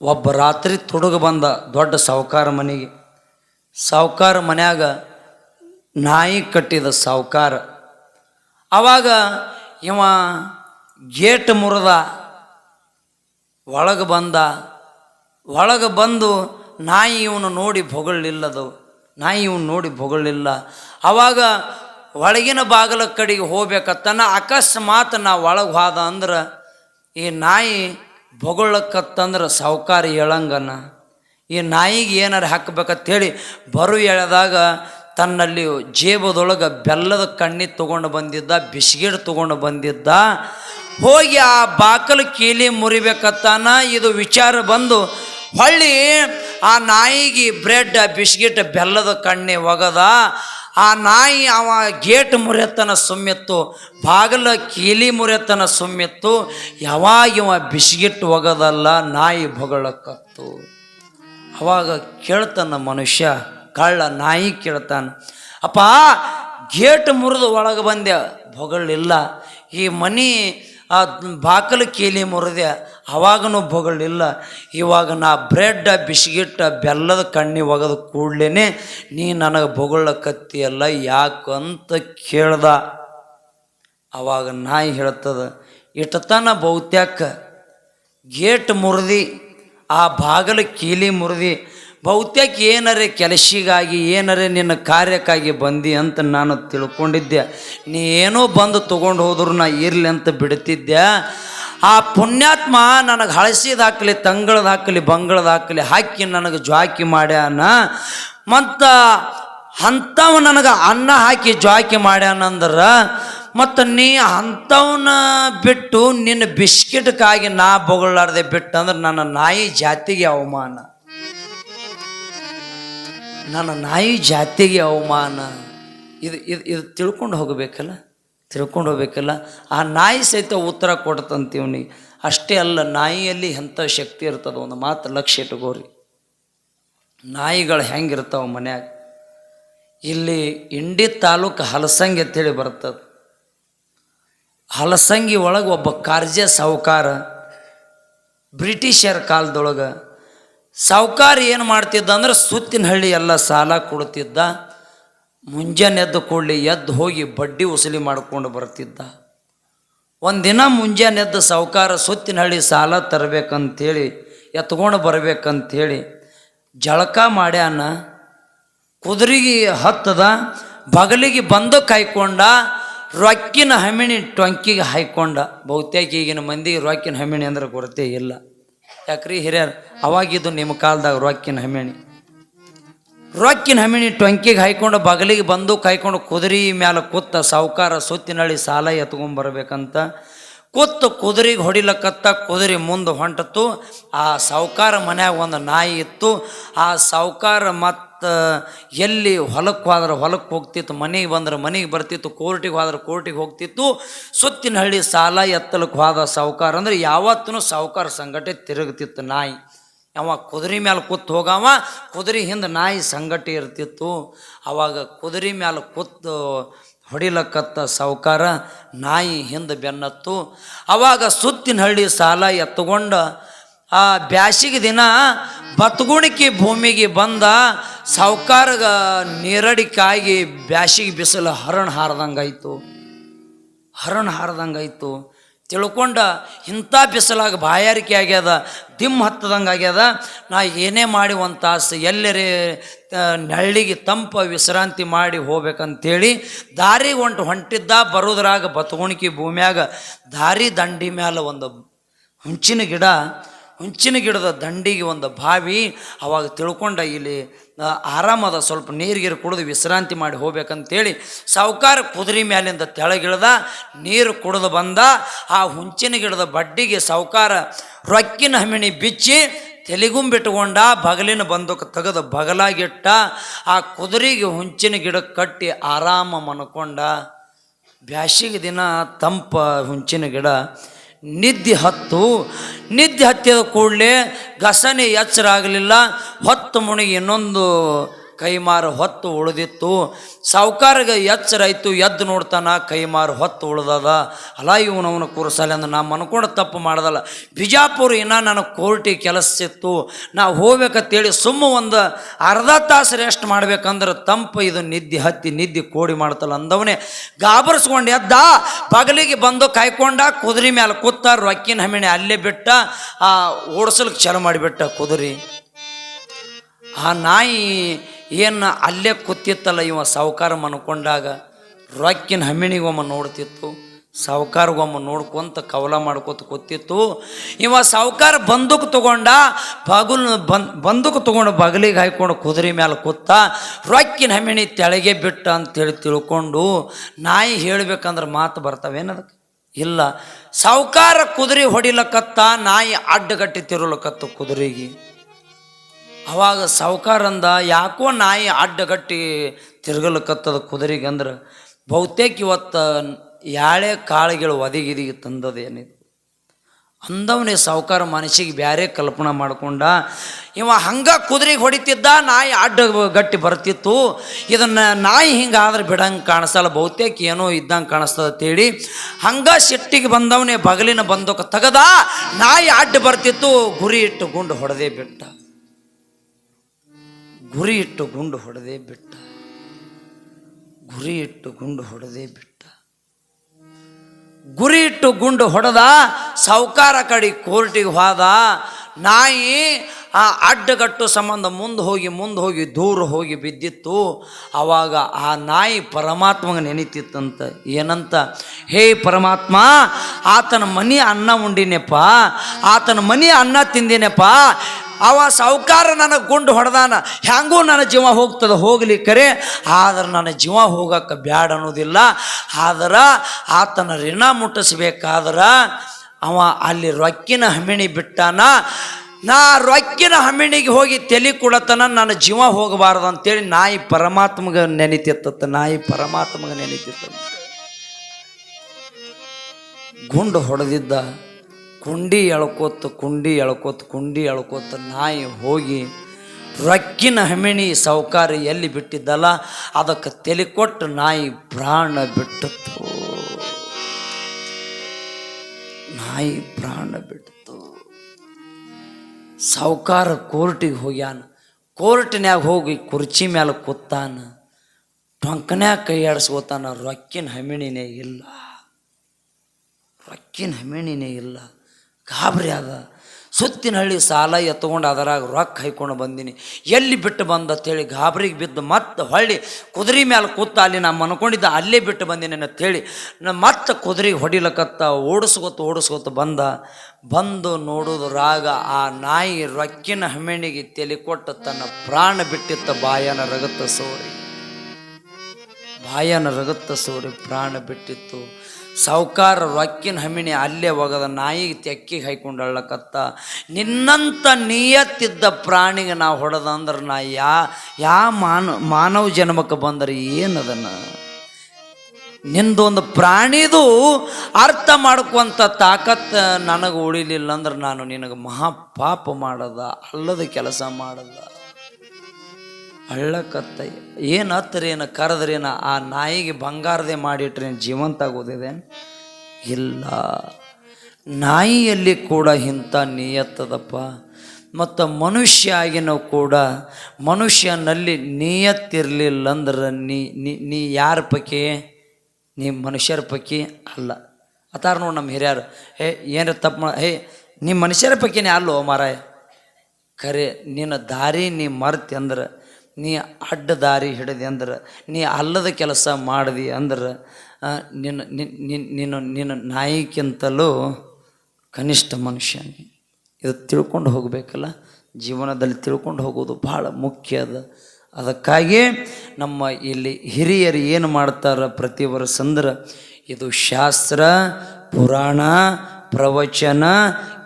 ಒಬ್ಬ ರಾತ್ರಿ ತುಡುಗ ಬಂದ ದೊಡ್ಡ ಸಾವುಕಾರ ಮನೆಗೆ. ಸಾವುಕಾರ ಮನ್ಯಾಗ ನಾಯಿ ಕಟ್ಟಿದ ಸಾವುಕಾರ. ಆವಾಗ ಇವ ಗೇಟ್ ಮುರಿದ, ಒಳಗೆ ಬಂದ, ಒಳಗೆ ಬಂದು ನಾಯಿ ಇವನು ನೋಡಿ ಬೊಗಳಿಲ್ಲದು ನಾಯಿ ಇವನು ನೋಡಿ ಬೊಗಳಿಲ್ಲ ಆವಾಗ ಒಳಗಿನ ಬಾಗಿಲ ಕಡೆಗೆ ಹೋಗ್ಬೇಕತ್ತನ ಅಕಸ್ಮಾತ್ ನಾವು ಒಳಗೆ ಹೋದ ಅಂದ್ರೆ ಈ ನಾಯಿ ಬೊಗಳಕ್ಕತ್ತಂದ್ರೆ ಸಾವುಕಾರ ಹೇಳಂಗನ ಈ ನಾಯಿಗೆ ಏನಾರು ಹಾಕ್ಬೇಕಂತೇಳಿ ಬರು ಎಳೆದಾಗ ತನ್ನಲ್ಲಿ ಜೇಬದೊಳಗೆ ಬೆಲ್ಲದ ಕಣ್ಣಿ ತೊಗೊಂಡು ಬಂದಿದ್ದ, ಬಿಸ್ಗಿಡ್ ತೊಗೊಂಡು ಬಂದಿದ್ದ. ಹೋಗಿ ಆ ಬಾಕಲು ಕೀಲಿ ಮುರಿಬೇಕತ್ತಾನ, ಇದು ವಿಚಾರ ಬಂದು ಹೊಳ್ಳಿ ಆ ನಾಯಿಗೆ ಬ್ರೆಡ್ ಬಿಸ್ಕಿಟ್ ಬೆಲ್ಲದ ಕಣ್ಣಿ ಒಗದ. ಆ ನಾಯಿ ಅವ ಗೇಟ್ ಮುರಿಯತನ ಸುಮ್ಮಿತ್ತು, ಬಾಗಲ ಕೀಲಿ ಮುರಿಯತನ ಸುಮ್ಮಿತ್ತು, ಯಾವಾಗ ಇವ ಬಿಸಿಗಿಟ್ಟು ಒಗದಲ್ಲ ನಾಯಿ ಬೊಗಳಕ್ಕತ್ತು ಅವಾಗ ಕೇಳ್ತಾನ ಮನುಷ್ಯ, ಕಳ್ಳ ನಾಯಿ ಕೇಳ್ತಾನೆ, ಅಪ್ಪ, ಗೇಟ್ ಮುರಿದು ಒಳಗೆ ಬಂದೆ, ಬೊಗಳಿಲ್ಲ, ಈ ಮನಿ ಆ ಬಾಕಲು ಕೀಲಿ ಮುರಿದೆ ಆವಾಗನೂ ಬೊಗಳಿಲ್ಲ. ಇವಾಗ ನಾ ಬ್ರೆಡ್, ಬಿಸ್ಕಿಟ್, ಬೆಲ್ಲದ ಕಣ್ಣಿ ಒಗದು ಕೂಡ್ಲೇ ನೀ ನನಗೆ ಬೊಗಳಕತ್ತಿಯಲ್ಲ, ಯಾಕಂತ ಕೇಳ್ದ. ಆವಾಗ ನಾಯಿ ಹೇಳ್ತದ, ಇಟ್ಟತನ ಬಹುತ್ಯಾಕ, ಗೇಟ್ ಮುರಿದಿ, ಆ ಬಾಗಲು ಕೀಲಿ ಮುರಿದಿ ಬಹುತೇಕ ಏನರೆ ಕೆಲಸಿಗಾಗಿ ಏನರೆ ನಿನ್ನ ಕಾರ್ಯಕ್ಕಾಗಿ ಬಂದಿ ಅಂತ ನಾನು ತಿಳ್ಕೊಂಡಿದ್ದೆ. ನೀ ಏನೋ ಬಂದು ತೊಗೊಂಡು ಹೋದ್ರು ನಾ ಇರಲಿ ಅಂತ ಬಿಡ್ತಿದ್ದೆ. ಆ ಪುಣ್ಯಾತ್ಮ ನನಗೆ ಹಳಸಿದಾಕಲಿ ಹಾಕಲಿ ಬಂಗಳದಾಕಲಿ ಹಾಕಿ ನನಗೆ ಜ್ವಾಕಿ ಮಾಡ್ಯಾನ. ಮತ್ತು ಅಂಥವ್ ನನಗೆ ಅನ್ನ ಹಾಕಿ ಜ್ವಾಕಿ ಮಾಡ್ಯಾನಂದ್ರೆ ಮತ್ತು ನೀ ಅಂಥವನ್ನ ಬಿಟ್ಟು ನಿನ್ನ ಬಿಸ್ಕಿಟ್ಕಾಗಿ ನಾ ಬೊಗಳಾರ್ದೆ ಬಿಟ್ಟಂದ್ರೆ ನನ್ನ ನಾಯಿ ಜಾತಿಗೆ ಅವಮಾನ. ನನ್ನ ನಾಯಿ ಜಾತಿಗೆ ಅವಮಾನ. ಇದು ಇದು ಇದು ತಿಳ್ಕೊಂಡು ಹೋಗಬೇಕಲ್ಲ? ತಿಳ್ಕೊಂಡು ಹೋಗಬೇಕಲ್ಲ? ಆ ನಾಯಿ ಸಹಿತ ಉತ್ತರ ಕೊಡ್ತಂತೀವ್ನಿಗೆ ಅಷ್ಟೇ ಅಲ್ಲ, ನಾಯಿಯಲ್ಲಿ ಎಂಥ ಶಕ್ತಿ ಇರ್ತದೆ ಒಂದು ಮಾತು ಲಕ್ಷ್ಯ ಇಟ್ಕೋರಿ. ನಾಯಿಗಳು ಹೆಂಗಿರ್ತಾವ ಮನ್ಯಾಗ? ಇಲ್ಲಿ ಇಂಡಿ ತಾಲೂಕು ಹಲಸಂಗಿ ಅಂತೇಳಿ ಬರ್ತದೆ. ಹಲಸಂಗಿ ಒಳಗೆ ಒಬ್ಬ ಕಾರ್ಯ ಸಾಹುಕಾರ ಬ್ರಿಟಿಷರ ಕಾಲದೊಳಗೆ ಸಾವುಕಾರ ಏನು ಮಾಡ್ತಿದ್ದ ಅಂದ್ರೆ ಸುತ್ತಿನ ಹಳ್ಳಿ ಎಲ್ಲ ಸಾಲ ಕೊಡ್ತಿದ್ದ, ಮುಂಜಾನೆ ಎದ್ದು ಕೂಡಲಿ ಎದ್ದು ಹೋಗಿ ಬಡ್ಡಿ ಉಸಲಿ ಮಾಡ್ಕೊಂಡು ಬರ್ತಿದ್ದ. ಒಂದಿನ ಮುಂಜಾನೆ ಎದ್ದು ಸಾವುಕಾರ ಸುತ್ತಿನ ಹಳ್ಳಿ ಸಾಲ ತರಬೇಕಂತೇಳಿ, ಎತ್ಕೊಂಡು ಬರ್ಬೇಕಂತೇಳಿ ಜಳಕ ಮಾಡ್ಯಾನ. ಕುದುರೆಗೆ ಹತ್ತದ, ಬಗಲಿಗೆ ಬಂದು ಕಾಯ್ಕೊಂಡ, ರೊಕ್ಕಿನ ಹಮಿಣಿ ಟೊಂಕಿಗೆ ಹಾಯ್ಕೊಂಡ. ಬಹುತೇಕ ಈಗಿನ ಮಂದಿಗೆ ರೊಕ್ಕಿನ ಹಮಿಣಿ ಅಂದ್ರೆ ಕೊರತೆ ಇಲ್ಲ. ಯಾಕ್ರಿ ಹಿರಿಯರ್? ಅವಾಗಿದ್ದು ನಿಮ್ಮ ಕಾಲದಾಗ ರೊಕ್ಕಿನ ಹಮೇಣಿ. ರೊಕ್ಕಿನ ಹಮಿಣಿ ಟೊಂಕಿಗೆ ಹಾಯ್ಕೊಂಡು ಬಗಲಿಗೆ ಬಂದು ಕಾಯ್ಕೊಂಡು ಕುದುರೆ ಮ್ಯಾಲ ಕೂತ ಸಾವುಕಾರ ಸುತ್ತಿನಳ್ಳಿ ಸಾಲ ಎತ್ಕೊಂಬರ್ಬೇಕಂತ ಕೂತು ಕುದುರೆಗೆ ಹೊಡಿಲಕ್ಕತ್ತ ಕುದುರೆ ಮುಂದೆ ಹೊಂಟತ್ತು. ಆ ಸಾವುಕಾರ ಮನ್ಯಾಗ ಒಂದು ನಾಯಿ ಇತ್ತು. ಆ ಸಾವುಕಾರ ಮತ್ತು ಎಲ್ಲಿ ಹೊಲಕ್ಕೆ ಹೋದ್ರೆ ಹೊಲಕ್ಕೆ ಹೋಗ್ತಿತ್ತು, ಮನೆಗೆ ಬಂದ್ರೆ ಮನೆಗೆ ಬರ್ತಿತ್ತು, ಕೋರ್ಟಿಗೆ ಹೋದ್ರೆ ಕೋರ್ಟಿಗೆ ಹೋಗ್ತಿತ್ತು, ಸುತ್ತಿನ ಹಳ್ಳಿ ಸಾಲ ಎತ್ತಲಕ್ಕೆ ಹೋದ ಸಾವುಕಾರ ಅಂದ್ರೆ ಯಾವತ್ತೂ ಸಾವುಕಾರ ಸಂಘಟೆ ತಿರುಗ್ತಿತ್ತು ನಾಯಿ. ಅವ ಕುದುರೆ ಮ್ಯಾಲೆ ಕೂತ್ ಹೋಗವ, ಕುದುರೆ ಹಿಂದೆ ನಾಯಿ ಸಂಗಟಿ ಇರ್ತಿತ್ತು. ಅವಾಗ ಕುದುರೆ ಮ್ಯಾಲೆ ಕೂತು ಹೊಡಿಲಕ್ಕತ್ತ ಸಾವುಕಾರ, ನಾಯಿ ಹಿಂದೆ ಬೆನ್ನತ್ತು. ಅವಾಗ ಸುತ್ತಿನ ಹಳ್ಳಿ ಸಾಲ ಎತ್ತುಕೊಂಡ ಆ ಬ್ಯಾಸಿಗೆ ದಿನ ಬತ್ಗುಣಿಕೆ ಭೂಮಿಗೆ ಬಂದ ಸಾವುಕಾರಗ ನೀರಡಿಕಾಗಿ ಬ್ಯಾಸಿಗೆ ಬಿಸಿಲು ಹರಣ ಹಾರದಂಗಾಯ್ತು. ಹರಣ ಹಾರದಂಗಾಯ್ತು. ತಿಳ್ಕೊಂಡ ಇಂಥ ಬಿಸಿಲಾಗ ಬಾಯಾರಿಕೆ ಆಗ್ಯದ ದಿಮ್ ಹತ್ತದಂಗೆ ಆಗ್ಯದ ನಾ ಏನೇ ಮಾಡಿ ಒಂದು ತಾಸು ಎಲ್ಲರೇ ನಳ್ಳಿಗೆ ನೆಳ್ಳಿಗೆ ತಂಪ ವಿಶ್ರಾಂತಿ ಮಾಡಿ ಹೋಗ್ಬೇಕಂತೇಳಿ ದಾರಿ ಹೊಂಟು ಹೊಂಟಿದ್ದ ಬರೋದ್ರಾಗ ಬತ್ಗುಣಿಕೆ ಭೂಮ್ಯಾಗ ದಾರಿ ದಂಡಿ ಮ್ಯಾಲ ಒಂದು ಹುಂಚಿನ ಗಿಡ ಹುಂಚಿನ ಗಿಡದ ದಂಡಿಗೆ ಒಂದು ಬಾವಿ, ಅವಾಗ ತಿಳ್ಕೊಂಡ ಇಲ್ಲಿ ಆರಾಮದ ಸ್ವಲ್ಪ ನೀರಿಗಿರು ಕುಡಿದು ವಿಶ್ರಾಂತಿ ಮಾಡಿ ಹೋಗ್ಬೇಕಂತೇಳಿ ಸಾವುಕಾರ ಕುದುರೆ ಮ್ಯಾಲಿಂದ ತೆಳಗಿಳ್ದ ನೀರು ಕುಡಿದು ಬಂದ, ಆ ಹುಂಚಿನ ಗಿಡದ ಬಡ್ಡಿಗೆ ಸಾವುಕಾರ ರೊಕ್ಕಿನ ಹಮಿಣಿ ಬಿಚ್ಚಿ ತೆಲಿಗುಂಬಿಟ್ಕೊಂಡ ಬಗಲಿನ ಬಂದಕ್ಕೆ ತೆಗೆದು ಬಗಲಾಗಿಟ್ಟ, ಆ ಕುದುರೆಗೆ ಹುಂಚಿನ ಗಿಡ ಕಟ್ಟಿ ಆರಾಮ ಮನ್ಕೊಂಡ. ಬ್ಯಾಸಿಗೆ ದಿನ ತಂಪ ಹುಂಚಿನ ಗಿಡ. ನಿದ್ದೆ ಹತ್ತು. ನಿದ್ದೆ ಹತ್ತಿದ ಕೂಡಲೇ ಗಸನೆ ಎಚ್ಚರಾಗಲಿಲ್ಲ. ಹೊತ್ತು ಮುಣಿಗೆ ಇನ್ನೊಂದು ಕೈಮಾರು ಹೊತ್ತು ಉಳಿದಿತ್ತು. ಸಾವುಕಾರಿಗೆ ಎಚ್ಚರ ಆಯಿತು ಎದ್ದು ನೋಡ್ತಾನ, ಕೈಮಾರು ಹೊತ್ತು ಉಳ್ದದ. ಅಲ್ಲ, ಇವನವನ ಕೂರಿಸಲ್ಲ ಅಂದ್ರೆ ನಾ ಮನ್ಕೊಂಡು ತಪ್ಪು ಮಾಡ್ದಲ್ಲ. ಬಿಜಾಪುರ ಇನ್ನ ನನಗೆ ಕೋರ್ಟಿಗೆ ಕೆಲಸ ಇತ್ತು. ನಾ ಹೋಗ್ಬೇಕಂತೇಳಿ ಸುಮ್ಮ ಒಂದು ಅರ್ಧ ತಾಸು ರೆಸ್ಟ್ ಮಾಡ್ಬೇಕಂದ್ರೆ ತಂಪು ಇದು ನಿದ್ದೆ ಹತ್ತಿ ನಿದ್ದೆ ಕೋಡಿ ಮಾಡ್ತಲ್ಲ ಅಂದವನೇ. ಗಾಬರಿಸ್ಕೊಂಡು ಎದ್ದ, ಪಗಲಿಗೆ ಬಂದು ಕಾಯ್ಕೊಂಡ, ಕುದುರೆ ಮೇಲೆ ಕೂತ ರೊಕ್ಕಿನ ಹಮಿಣೆ ಅಲ್ಲೇ ಬಿಟ್ಟ, ಆ ಓಡಿಸ್ಲಿಕ್ಕೆ ಚಾಲು ಮಾಡಿಬಿಟ್ಟ ಕುದುರೆ. ಆ ನಾಯಿ ಏನು ಅಲ್ಲೇ ಕೂತಿತ್ತಲ್ಲ ಇವ ಸಾವುಕಾರ ಮನ್ಕೊಂಡಾಗ ರೊಕ್ಕಿನ ಹಮ್ಮಿಣಿಗೊಮ್ಮ ನೋಡ್ತಿತ್ತು, ಸಾವುಕಾರಗೊಮ್ಮ ನೋಡ್ಕೊಂತ ಕವಲ ಮಾಡ್ಕೊತ ಕೂತಿತ್ತು. ಇವ ಸಾವುಕಾರ ಬಂದೂಕ್ ತಗೊಂಡ ಬಾಗುಲ್ ಬಂದ್, ಬಂದೂಕ್ ತೊಗೊಂಡು ಬಗಲಿಗೆ ಹಾಯ್ಕೊಂಡು ಕುದುರೆ ಮೇಲೆ ಕೂತ, ರೊಕ್ಕಿನ ಹಮ್ಮಿಣಿ ತೆಳಗೆ ಬಿಟ್ಟ ಅಂತೇಳಿ ತಿಳ್ಕೊಂಡು, ನಾಯಿ ಹೇಳ್ಬೇಕಂದ್ರೆ ಮಾತು ಬರ್ತಾವೇನದಕ್ಕೆ ಇಲ್ಲ. ಸಾವುಕಾರ ಕುದುರೆ ಹೊಡಿಲಕತ್ತ, ನಾಯಿ ಅಡ್ಡಗಟ್ಟಿ ತಿರುಲಕತ್ತು ಕುದುರೆಗೆ. ಅವಾಗ ಸಾವುಕಾರಂದ ಯಾಕೋ ನಾಯಿ ಅಡ್ಡಗಟ್ಟಿ ತಿರುಗಲಕತ್ತದ ಕುದುರೆಗೆ ಅಂದ್ರೆ ಬಹುತೇಕ ಇವತ್ತು ಯಾಳೆ ಕಾಳುಗಳು ಒದಗಿದಿಗೆ ತಂದದೇನಿದು ಅಂದವನೇ ಸಾವುಕಾರ ಮನಸ್ಸಿಗೆ ಬೇರೆ ಕಲ್ಪನೆ ಮಾಡಿಕೊಂಡ, ಇವ ಹಂಗೆ ಕುದುರೆಗೆ ಹೊಡಿತಿದ್ದ, ನಾಯಿ ಅಡ್ಡ ಗಟ್ಟಿ ಬರ್ತಿತ್ತು, ಇದನ್ನು ನಾಯಿ ಹಿಂಗಾದ್ರೆ ಬಿಡಂಗೆ ಕಾಣಿಸಲ್ಲ, ಬಹುತೇಕ ಏನೋ ಇದ್ದಂಗೆ ಕಾಣಿಸ್ತದ ತೇಳಿ ಹಂಗ ಸಿಟ್ಟಿಗೆ ಬಂದವನೇ ಬಗಲಿನ ಬಂದಕ್ಕೆ ತೆಗದ, ನಾಯಿ ಅಡ್ಡ ಬರ್ತಿತ್ತು, ಗುರಿ ಇಟ್ಟು ಗುಂಡು ಹೊಡೆದೇ ಬಿಟ್ಟ. ಗುರಿ ಇಟ್ಟು ಗುಂಡು ಹೊಡೆದೇ ಬಿಟ್ಟ. ಗುರಿ ಇಟ್ಟು ಗುಂಡು ಹೊಡೆದೇ ಬಿಟ್ಟ. ಗುರಿ ಇಟ್ಟು ಗುಂಡು ಹೊಡೆದ ಸಾವುಕಾರ ಕಡೆ ಕೋರ್ಟಿಗೆ ಹೋದ. ನಾಯಿ ಆ ಅಡ್ಡಗಟ್ಟು ಸಂಬಂಧ ಮುಂದೆ ಹೋಗಿ ಮುಂದೆ ಹೋಗಿ ದೂರ ಹೋಗಿ ಬಿದ್ದಿತ್ತು. ಆವಾಗ ಆ ನಾಯಿ ಪರಮಾತ್ಮಗೆ ನೆನೀತಿತ್ತಂತ. ಏನಂತ? ಹೇ ಪರಮಾತ್ಮ, ಆತನ ಮನೆ ಅನ್ನ ಉಂಡಿನೆಪ್ಪ, ಆತನ ಮನೆ ಅನ್ನ ತಿಂದಿನೆಪ್ಪ ಅವ ಸಾವುಕಾರ ನನಗೆ ಗುಂಡು ಹೊಡೆದಾನ. ಹ್ಯಾಂಗೂ ನನ್ನ ಜೀವ ಹೋಗ್ತದೆ, ಹೋಗಲಿ ಕರೆ. ಆದ್ರೆ ನನ್ನ ಜೀವ ಹೋಗಕ್ಕೆ ಬ್ಯಾಡ ಅನ್ನೋದಿಲ್ಲ. ಆದ್ರೆ ಆತನ ಋಣ ಮುಟ್ಟಿಸ್ಬೇಕಾದ್ರೆ ಅವ ಅಲ್ಲಿ ರೊಕ್ಕಿನ ಹಮಿಣಿ ಬಿಟ್ಟಾನ. ನಾ ರೊಕ್ಕಿನ ಹಮ್ಮಿಣಿಗೆ ಹೋಗಿ ತಲೆ ಕೊಡತನ ನನ್ನ ಜೀವ ಹೋಗಬಾರ್ದು ಅಂತೇಳಿ ನಾಯಿ ಪರಮಾತ್ಮಗೆ ನೆನಿತಿತ್ತ ನಾಯಿ ಪರಮಾತ್ಮಗೆ ನೆನಿತಿತ್ತ ಗುಂಡು ಹೊಡೆದಿದ್ದ ಕುಂಡಿ ಎಳ್ಕೋತ ಕುಂಡಿ ಎಳ್ಕೋತ ಕುಂಡಿ ಎಳ್ಕೋತ ನಾಯಿ ಹೋಗಿ ರಕ್ಕಿನ ಹಮಿಣಿ ಸೌಕಾರಿ ಎಲ್ಲಿ ಬಿಟ್ಟಿದ್ದಲ್ಲ, ಅದಕ್ಕೆ ತಲೆ ಕೊಟ್ಟು ನಾಯಿ ಪ್ರಾಣ ಬಿಟ್ಟಿತ್ತು. ನಾಯಿ ಪ್ರಾಣ ಬಿಟ್ಟಿತ್ತು. ಸೌಕಾರ ಕೋರ್ಟಿಗೆ ಹೋಗ್ಯಾನ. ಕೋರ್ಟಿನ್ಯಾಗ ಹೋಗಿ ಕುರ್ಚಿ ಮೇಲೆ ಕೂತಾನ. ಟೊಂಕನ್ಯಾಗ ಕೈ ಆಡಿಸ್ಕೋತಾನ ರೊಕ್ಕಿನ ಹಮಿಣಿನೇ ಇಲ್ಲ. ರೊಕ್ಕಿನ ಹಮಿಣಿನೇ ಇಲ್ಲ. ಗಾಬರಿ ಅದ ಸುತ್ತಿನ ಹಳ್ಳಿ ಸಾಲ ಎತ್ಕೊಂಡು ಅದರಾಗ ರೊಕ್ಕ ಹೈಕೊಂಡು ಬಂದೀನಿ. ಎಲ್ಲಿ ಬಿಟ್ಟು ಬಂದ ಅಂತೇಳಿ ಗಾಬರಿಗೆ ಬಿದ್ದು ಮತ್ತೆ ಹೊಳ್ಳಿ ಕುದುರೆ ಮೇಲೆ ಕೂತ ಅಲ್ಲಿ ನಾನು ಅನ್ಕೊಂಡಿದ್ದ ಅಲ್ಲೇ ಬಿಟ್ಟು ಬಂದೀನಿ ಅಂತೇಳಿ ನಾ ಮತ್ತೆ ಕುದುರೆಗೆ ಹೊಡಿಲಕತ್ತ, ಓಡಿಸ್ಕೊತ ಓಡಿಸ್ಕೊತ ಬಂದ. ಬಂದು ನೋಡೋದು ರಾಗ ಆ ನಾಯಿ ರೊಕ್ಕಿನ ಹಮ್ಮಣಿಗೆ ತಲೆ ಕೊಟ್ಟ ತನ್ನ ಪ್ರಾಣ ಬಿಟ್ಟಿತ್ತ ಬಾಯನ ರಗತ್ತ ಸೋರಿ. ಬಾಯನ ರಗತ್ತ ಸೋರಿ ಪ್ರಾಣ ಬಿಟ್ಟಿತ್ತು. ಸಾವುಕಾರ ರೊಕ್ಕಿನ ಹಮಿಣಿ ಅಲ್ಲೇ ಒಗದ ನಾಯಿ ತೆಕ್ಕಿಗೆ ಹೈಕೊಂಡಳ್ಳಕತ್ತ ನಿನ್ನಂತ ನಿಯತ್ತಿದ್ದ ಪ್ರಾಣಿಗೆ ನಾ ಹೊಡೆದಂದ್ರೆ ನಾ ಯಾ ಯಾ ಮಾನ, ಮಾನವ ಜನ್ಮಕ್ಕೆ ಬಂದರೆ ಏನದನ್ನ ನಿಂದೊಂದು ಪ್ರಾಣಿದು ಅರ್ಥ ಮಾಡ್ಕೊಂಥ ತಾಕತ್ತು ನನಗೆ ಉಳಿಲಿಲ್ಲ ಅಂದ್ರೆ ನಾನು ನಿನಗೆ ಮಹಾಪಾಪ ಮಾಡದ, ಅಲ್ಲದ ಕೆಲಸ ಮಾಡದ. ಹಳ್ಳಕತ್ತ. ಏನು ಹತ್ತರೇನು ಕರೆದ್ರೇನ, ಆ ನಾಯಿಗೆ ಬಂಗಾರದೇ ಮಾಡಿಟ್ರೆ ಜೀವಂತ ಆಗೋದಿದೆ? ಇಲ್ಲ. ನಾಯಿಯಲ್ಲಿ ಕೂಡ ಇಂಥ ನಿಯತ್ತದಪ್ಪ. ಮತ್ತು ಮನುಷ್ಯ ಆಗಿನೂ ಕೂಡ ಮನುಷ್ಯನಲ್ಲಿ ನಿಯತ್ತಿರಲಿಲ್ಲ ಅಂದ್ರೆ ನೀ ನೀ ಯಾರ ಪೈಕಿ ನೀ ಮನುಷ್ಯರ ಪೈಕಿ ಅಲ್ಲ. ಅತಾರ ನೋಡಿ ನಮ್ಮ ಹಿರಿಯರು, ಹೇ ಏನು ತಪ್ಪು ಮಾ, ಹೇ, ನೀ ಮನುಷ್ಯರ ಪೈಕಿನೇ ಅಲ್ಲೋ ಮಾರಾಯ? ಖರೆ ನಿನ್ನ ದಾರಿ ನೀ ಮರ್ತಿ ಅಂದ್ರೆ ನೀ ಅಡ್ಡ ದಾರಿ ಹಿಡಿದಿ ಅಂದ್ರೆ, ನೀ ಅಲ್ಲದ ಕೆಲಸ ಮಾಡಿದಿ ಅಂದ್ರೆ ನಿನ್ನ ನಿನ್- ನಿನ್- ನಿನ್ನ ನಿನ್ನ ನಾಯಿಗಿಂತಲೂ ಕನಿಷ್ಠ ಮನುಷ್ಯ. ಇದು ತಿಳ್ಕೊಂಡು ಹೋಗಬೇಕಲ್ಲ, ಜೀವನದಲ್ಲಿ ತಿಳ್ಕೊಂಡು ಹೋಗೋದು ಭಾಳ ಮುಖ್ಯ ಅದ ಅದಕ್ಕಾಗಿ ನಮ್ಮ ಇಲ್ಲಿ ಹಿರಿಯರು ಏನು ಮಾಡ್ತಾರೆ ಪ್ರತಿ ವರ್ಷ ಅಂದ್ರೆ, ಇದು ಶಾಸ್ತ್ರ, ಪುರಾಣ, ಪ್ರವಚನ,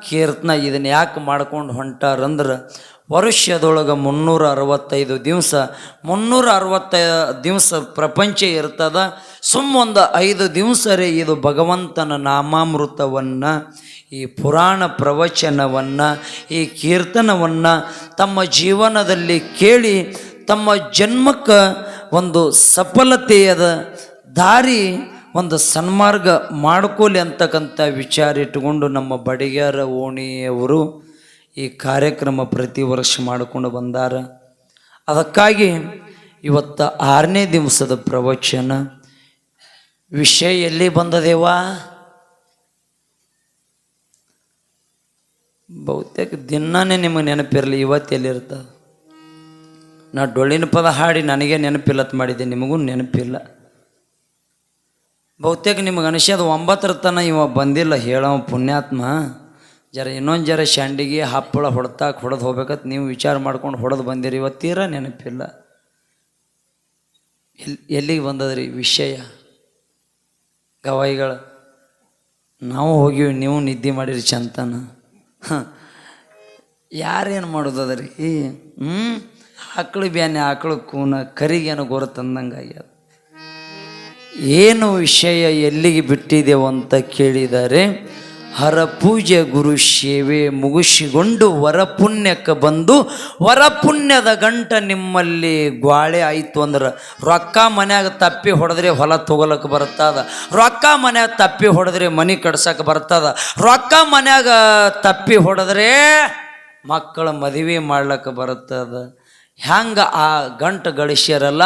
ಕೀರ್ತನ ಇದನ್ನ ಯಾಕೆ ಮಾಡ್ಕೊಂಡು ಹೊಂಟಾರಂದ್ರೆ ವರ್ಷದೊಳಗೆ ಮುನ್ನೂರ ಅರವತ್ತೈದು ದಿವಸ ಮುನ್ನೂರ ಅರವತ್ತೈದು ದಿವಸ ಪ್ರಪಂಚ ಇರ್ತದ. ಸುಮ್ಮೊಂದು ಐದು ದಿವಸ ರೀ ಇದು ಭಗವಂತನ ನಾಮಾಮೃತವನ್ನು, ಈ ಪುರಾಣ ಪ್ರವಚನವನ್ನು, ಈ ಕೀರ್ತನವನ್ನು ತಮ್ಮ ಜೀವನದಲ್ಲಿ ಕೇಳಿ ತಮ್ಮ ಜನ್ಮಕ್ಕೆ ಒಂದು ಸಫಲತೆಯದ ದಾರಿ, ಒಂದು ಸನ್ಮಾರ್ಗ ಮಾಡ್ಕೋಲಿ ಅಂತಕ್ಕಂಥ ವಿಚಾರ ಇಟ್ಟುಕೊಂಡು ನಮ್ಮ ಬಡಿಗ್ಯಾರ ಓಣಿಯವರು ಈ ಕಾರ್ಯಕ್ರಮ ಪ್ರತಿ ವರ್ಷ ಮಾಡಿಕೊಂಡು ಬಂದಾರ. ಅದಕ್ಕಾಗಿ ಇವತ್ತು ಆರನೇ ದಿವಸದ ಪ್ರವಚನ ವಿಷಯ ಎಲ್ಲಿ ಬಂದದೇವಾ. ಬಹುತೇಕ ದಿನಾನೇ ನಿಮಗೆ ನೆನಪಿರಲಿ, ಇವತ್ತು ಎಲ್ಲಿರ್ತದೆ ನಾ ಡೊಳ್ಳಿನ ಪದ ಹಾಡಿ ನನಗೆ ನೆನಪಿಲ್ಲತ್ ಮಾಡಿದ್ದೆ ನಿಮಗೂ ನೆನಪಿಲ್ಲ. ಬಹುತೇಕ ನಿಮಗೆ ಅನಿಸ್ಯದ ಒಂಬತ್ತರ ತನ ಇವ ಬಂದಿಲ್ಲ ಹೇಳೋ ಪುಣ್ಯಾತ್ಮ. ಜರ ಇನ್ನೊಂದು ಜರ ಸಂಡಿಗೆ ಹಪ್ಪಳ ಹೊಡ್ತಾಕ ಹೊಡೆದು ಹೋಗ್ಬೇಕಂತ ನೀವು ವಿಚಾರ ಮಾಡ್ಕೊಂಡು ಹೊಡೆದು ಬಂದಿರಿ ಇವತ್ತೀರ ನೆನಪಿಲ್ಲ. ಎಲ್ಲಿ ಎಲ್ಲಿಗೆ ಬಂದದ್ರಿ ವಿಷಯ? ಗವಾಯಿಗಳು, ನಾವು ಹೋಗಿವಿ ನೀವು ನಿದ್ದೆ ಮಾಡಿರಿ ಚಂತನ. ಹಾಂ. ಯಾರೇನು ಮಾಡೋದದ್ರಿ? ಹ್ಞೂ ಆಕಳು ಬ್ಯಾನೆ ಆಕಳು ಕೂನ ಕರಿಗೇನು ಗೊರ ತಂದಂಗೆ ಆಗ್ಯದ. ಏನು ವಿಷಯ ಎಲ್ಲಿಗೆ ಬಿಟ್ಟಿದೆವು ಅಂತ ಕೇಳಿದರೆ ಹರ ಪೂಜೆ ಗುರು ಸೇವೆ ಮುಗಿಸಿಕೊಂಡು ವರಪುಣ್ಯಕ್ಕೆ ಬಂದು ವರಪುಣ್ಯದ ಗಂಟ ನಿಮ್ಮಲ್ಲಿ ಗ್ವಾಳೆ ಆಯಿತು ಅಂದ್ರೆ ರೊಕ್ಕ ಮನ್ಯಾಗ ತಪ್ಪಿ ಹೊಡೆದ್ರೆ ಹೊಲ ತೊಗೊಲಕ್ಕೆ ಬರ್ತದ ರೊಕ್ಕ ಮನ್ಯಾಗ ತಪ್ಪಿ ಹೊಡೆದ್ರೆ ಮನೆ ಕಡ್ಸಕ್ಕೆ ಬರ್ತದ ರೊಕ್ಕ ಮನ್ಯಾಗ ತಪ್ಪಿ ಹೊಡೆದ್ರೆ ಮಕ್ಕಳ ಮದುವೆ ಮಾಡ್ಲಕ್ಕೆ ಬರ್ತದ ಹ್ಯಾಂಗ ಆ ಗಂಟು ಗಳಿಸ್ಯಾರಲ್ಲ,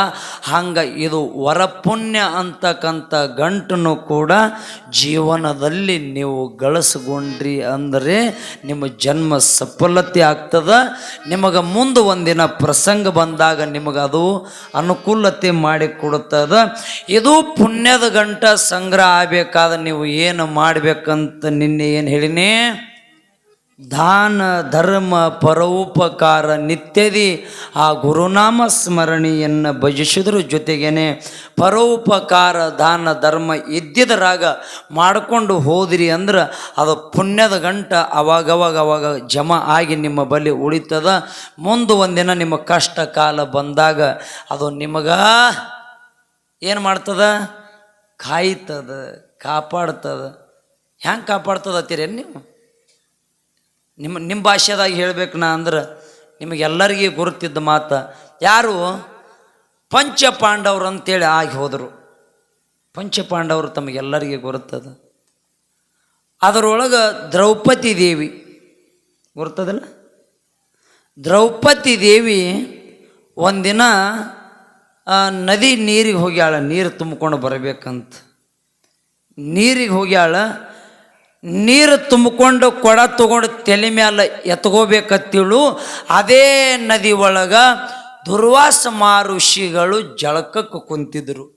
ಹಂಗೆ ಇದು ವರಪುಣ್ಯ ಅಂತಕ್ಕಂಥ ಗಂಟನ್ನು ಕೂಡ ಜೀವನದಲ್ಲಿ ನೀವು ಗಳಿಸ್ಕೊಂಡ್ರಿ ಅಂದರೆ ನಿಮ್ಮ ಜನ್ಮ ಸಫಲತೆ ಆಗ್ತದೆ. ನಿಮಗೆ ಮುಂದೆ ಒಂದಿನ ಪ್ರಸಂಗ ಬಂದಾಗ ನಿಮಗೆ ಅದು ಅನುಕೂಲತೆ ಮಾಡಿ ಕೊಡುತ್ತದ ಇದು ಪುಣ್ಯದ ಗಂಟ ಸಂಗ್ರಹ ಆಗಬೇಕಾದ ನೀವು ಏನು ಮಾಡಬೇಕಂತ ನಿನ್ನೆ ಏನು ಹೇಳಿನಿ? ದಾನ, ಧರ್ಮ, ಪರೋಪಕಾರ, ನಿತ್ಯದಿ ಆ ಗುರುನಾಮ ಸ್ಮರಣೆಯನ್ನು ಭಜಿಸಿದ್ರ ಜೊತೆಗೇನೆ ಪರೋಪಕಾರ, ದಾನ, ಧರ್ಮ ಇದ್ದಿದ್ರಾಗ ಮಾಡಿಕೊಂಡು ಹೋದಿರಿ ಅಂದ್ರೆ ಅದು ಪುಣ್ಯದ ಗಂಟ ಅವಾಗವಾಗ ಅವಾಗ ಜಮ ಆಗಿ ನಿಮ್ಮ ಬಳಿ ಉಳಿತದ. ಮುಂದೆ ಒಂದಿನ ನಿಮ್ಮ ಕಷ್ಟ ಕಾಲ ಬಂದಾಗ ಅದು ನಿಮಗ ಏನು ಮಾಡ್ತದ? ಕಾಯ್ತದ, ಕಾಪಾಡ್ತದ. ಹ್ಯಾಂಗೆ ಕಾಪಾಡ್ತದ ಅತ್ತೀರೇನು ನೀವು? ನಿಮ್ಮ ನಿಮ್ಮ ಭಾಷೆದಾಗ ಹೇಳಬೇಕು ನಾ ಅಂದ್ರೆ ನಿಮಗೆಲ್ಲರಿಗೆ ಗುರುತಿದ್ದ ಮಾತು, ಯಾರು ಪಂಚ ಪಾಂಡವರು ಅಂತೇಳಿ ಆಗಿ ಹೋದರು. ಪಂಚ ಪಾಂಡವರು ತಮಗೆಲ್ಲರಿಗೆ ಗುರುತದ. ಅದರೊಳಗೆ ದ್ರೌಪದಿ ದೇವಿ ಗೊತ್ತದಲ್ಲ ದ್ರೌಪದಿ ದೇವಿ ಒಂದಿನ ನದಿ ನೀರಿಗೆ ಹೋಗ್ಯಾಳ, ನೀರು ತುಂಬಿಕೊಂಡು ಬರಬೇಕಂತ. ನೀರಿಗೆ ಹೋಗ್ಯಾಳ ನೀರು ತುಂಬಿಕೊಂಡು ಕೊಡ ತಗೊಂಡು ತಲೆ ಮ್ಯಾಲೆ ಎತ್ಕೋಬೇಕತ್ತಿಳು ಅದೇ ನದಿ ಒಳಗೆ ದುರ್ವಾಸ ಮಹರ್ಷಿಗಳು ಜಳಕಕ್ಕೆ ಕುಂತಿದ್ರು.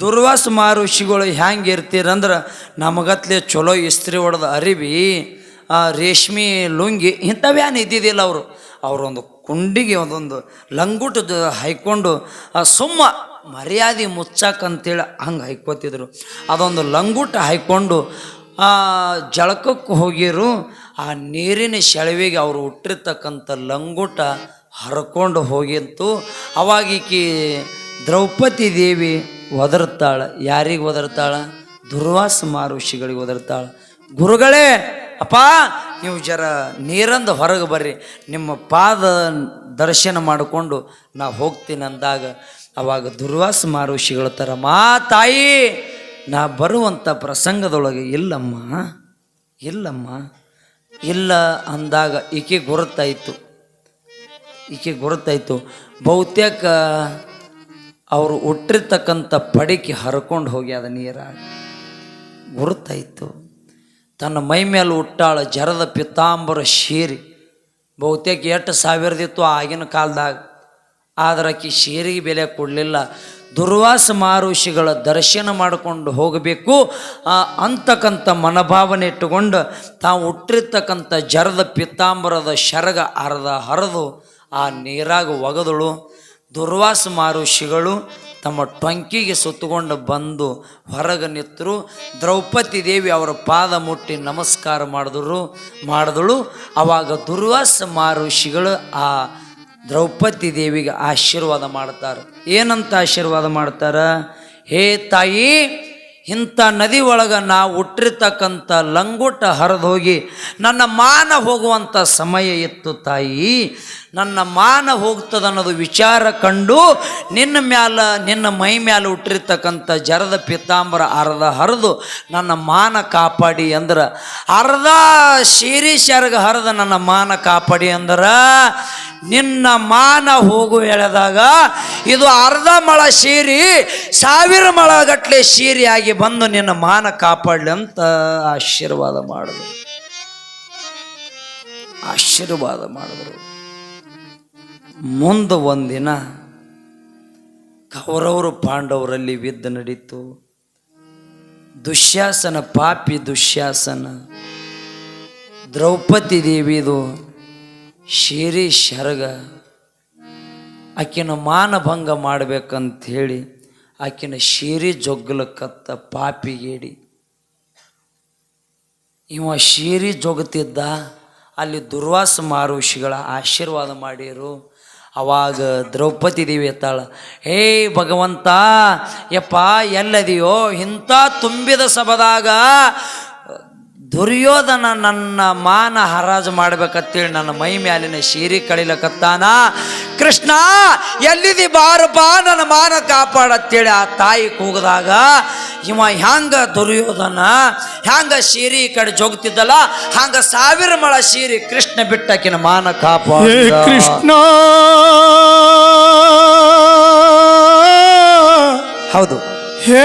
ದುರ್ವಾಸ ಮಹರ್ಷಿಗಳು ಹ್ಯಾಂಗೆ ಇರ್ತೀರಂದ್ರೆ, ನಮಗತ್ಲೆ ಚಲೋ ಇಸ್ತ್ರಿ ಹೊಡೆದ ಅರಿವಿ, ಆ ರೇಷ್ಮೆ ಲುಂಗಿ ಇಂಥವ್ಯಾನು ಇದ್ದಿದ್ದಿಲ್ಲ ಅವರು. ಅವರೊಂದು ಕುಂಡಿಗೆ ಒಂದೊಂದು ಲಂಗುಟದ ಹಾಯ್ಕೊಂಡು, ಆ ಸುಮ್ಮ ಮರ್ಯಾದೆ ಮುಚ್ಚಾಕಂತೇಳಿ ಹಂಗೆ ಹಾಯ್ಕೋತಿದ್ರು ಅದೊಂದು ಲಂಗುಟ ಹಾಯ್ಕೊಂಡು ಜಳಕಕ್ಕೆ ಹೋಗಿರು. ಆ ನೀರಿನ ಸೆಳವಿಗೆ ಅವರು ಹುಟ್ಟಿರ್ತಕ್ಕಂಥ ಲಂಗುಟ ಹರ್ಕೊಂಡು ಹೋಗಿತ್ತು. ಅವಾಗ ಈಕಿ ದ್ರೌಪದಿ ದೇವಿ ಒದರ್ತಾಳೆ. ಯಾರಿಗೆ ಒದರ್ತಾಳೆ? ದುರ್ವಾಸ ಮಹರ್ಷಿಗಳಿಗೆ ಒದರ್ತಾಳೆ. ಗುರುಗಳೇ, ಅಪ್ಪ, ನೀವು ಜರ ನೀರಂದು ಹೊರಗೆ ಬರ್ರಿ. ನಿಮ್ಮ ಪಾದ ದರ್ಶನ ಮಾಡಿಕೊಂಡು ನಾ ಹೋಗ್ತೀನಿ ಅಂದಾಗ ಅವಾಗ ದುರ್ವಾಸ ಮಹರ್ಷಿಗಳ ಥರ ಮಾ ತಾಯಿ, ನಾ ಬರುವಂಥ ಪ್ರಸಂಗದೊಳಗೆ ಇಲ್ಲಮ್ಮ ಇಲ್ಲಮ್ಮ. ಇಲ್ಲ ಅಂದಾಗ ಈಕೆ ಗುರುತಾಯಿತು. ಈಕೆ ಗುರುತಾಯಿತು. ಬಹುತೇಕ ಅವರು ಹುಟ್ಟಿರ್ತಕ್ಕಂಥ ಪಡಿಕೆ ಹರ್ಕೊಂಡು ಹೋಗ್ಯಾದ ನೀರಾಗ ಗುರುತಾಯಿತು. ತನ್ನ ಮೈ ಮೇಲೆ ಹುಟ್ಟಾಳ ಜರದ ಪಿತಾಂಬರ ಶೀರಿ, ಬಹುತೇಕ ಎಷ್ಟು ಸಾವಿರದಿತ್ತು ಆಗಿನ ಕಾಲದಾಗ. ಆದ್ರೆ ಆಕಿ ಶೀರಿಗೆ ಬೆಲೆ ಕೊಡಲಿಲ್ಲ. ದುರ್ವಾಸ ಮಹರ್ಷಿಗಳ ದರ್ಶನ ಮಾಡಿಕೊಂಡು ಹೋಗಬೇಕು. ಆ, ಅಂತಕ್ಕಂಥ ಮನೋಭಾವನೆ ಇಟ್ಟುಕೊಂಡು ತಾವು ಹುಟ್ಟಿರ್ತಕ್ಕಂಥ ಜರದ ಪಿತ್ತಾಂಬರದ ಶರಗ ಅರ್ಧ ಹರಿದು ಆ ನೀರಾಗ ಒಗದಳು. ದುರ್ವಾಸ ಮಹರ್ಷಿಗಳು ತಮ್ಮ ಟೊಂಕಿಗೆ ಸುತ್ತಕೊಂಡು ಬಂದು ಹೊರಗೆ ನಿಂತರು. ದ್ರೌಪದಿ ದೇವಿ ಅವರ ಪಾದ ಮುಟ್ಟಿ ನಮಸ್ಕಾರ ಮಾಡಿದ್ರು ಮಾಡಿದಳು. ಆವಾಗ ದುರ್ವಾಸ ಮಹರ್ಷಿಗಳು ಆ ದ್ರೌಪದಿ ದೇವಿಗೆ ಆಶೀರ್ವಾದ ಮಾಡ್ತಾರೆ. ಏನಂತ ಆಶೀರ್ವಾದ ಮಾಡ್ತಾರ? ಹೇ ತಾಯಿ ಇಂಥ ನದಿ ಒಳಗೆ ನಾ ಹುಟ್ಟಿರ್ತಕ್ಕಂಥ ಲಂಗುಟ ಹರಿದು ಹೋಗಿ ನನ್ನ ಮಾನ ಹೋಗುವಂಥ ಸಮಯ ಇತ್ತು ತಾಯಿ. ನನ್ನ ಮಾನ ಹೋಗ್ತದ ಅನ್ನೋದು ವಿಚಾರ ಕಂಡು ನಿನ್ನ ಮ್ಯಾಲ, ನಿನ್ನ ಮೈ ಮ್ಯಾಲ ಹುಟ್ಟಿರ್ತಕ್ಕಂಥ ಜರದ ಪಿತಾಂಬರ ಅರ್ಧ ಹರಿದು ನನ್ನ ಮಾನ ಕಾಪಾಡಿ ಅಂದ್ರೆ, ಅರ್ಧ ಶೀರಿ ಹರಿದು ಹರಿದ ನನ್ನ ಮಾನ ಕಾಪಾಡಿ ಅಂದ್ರೆ, ನಿನ್ನ ಮಾನ ಹೋಗು ಎಳೆದಾಗ ಇದು ಅರ್ಧ ಮಳ ಶೀರಿ, ಸಾವಿರ ಮಳ ಗಟ್ಲೆ ಶೀರಿ ಆಗಿ ಬಂದು ನಿನ್ನ ಮಾನ ಕಾಪಾಡಲಿ ಅಂತ ಆಶೀರ್ವಾದ ಮಾಡಿದ್ರು. ಆಶೀರ್ವಾದ ಮಾಡಿದ್ರು. ಮುಂದೆ ಒಂದಿನ ಕೌರವರು ಪಾಂಡವರಲ್ಲಿ ವಿದ್ದು ನಡೀತು. ದುಶ್ಯಾಸನ, ಪಾಪಿ ದುಶ್ಯಾಸನ, ದ್ರೌಪದಿ ದೇವಿದು ಶೀರಿ ಶರಗ ಆಕಿನ ಮಾನಭಂಗ ಮಾಡಬೇಕಂತ ಹೇಳಿ ಆಕಿನ ಶೀರಿ ಜೊಗ್ಗಲ ಕತ್ತ ಪಾಪಿಗೇಡಿ ಇವ ಶೀರಿ ಜೊಗತಿದ್ದ, ಅಲ್ಲಿ ದುರ್ವಾಸ ಮಾರುಷಿಗಳ ಆಶೀರ್ವಾದ ಮಾಡಿರು. ಅವಾಗ ದ್ರೌಪದಿ ದೇವಿ ಎತ್ತಾಳ, ಹೇ ಭಗವಂತ, ಯಪ್ಪ, ಎಲ್ಲದಿಯೋ ಇಂಥ ತುಂಬಿದ ಸಭದಾಗ ದುರ್ಯೋಧನ ನನ್ನ ಮಾನ ಹರಾಜು ಮಾಡ್ಬೇಕಂತೇಳಿ ನನ್ನ ಮೈ ಮ್ಯಾಲಿನ ಶೀರಿ ಕಳಿಲಕತ್ತಾನ? ಕೃಷ್ಣ ಎಲ್ಲಿದಿ ಬಾರಪ್ಪ ನನ್ನ ಮಾನ ಕಾಪಾಡತ್ತೇಳಿ. ಆ ತಾಯಿ ಕೂಗದಾಗ ಇವ ಹ್ಯಾಂಗ ದುರ್ಯೋಧನ? ಹ್ಯಾಂಗ ಶೀರಿ ಕಡೆ ಜೋಗ್ತಿದ್ದಲ್ಲ? ಹಂಗ ಸಾವಿರ ಮಳ ಶೀರಿ ಕೃಷ್ಣ ಬಿಟ್ಟಕಿನ ಮಾನ ಕಾಪಾಡ ಕೃಷ್ಣ! ಹೌದು. ಹೇ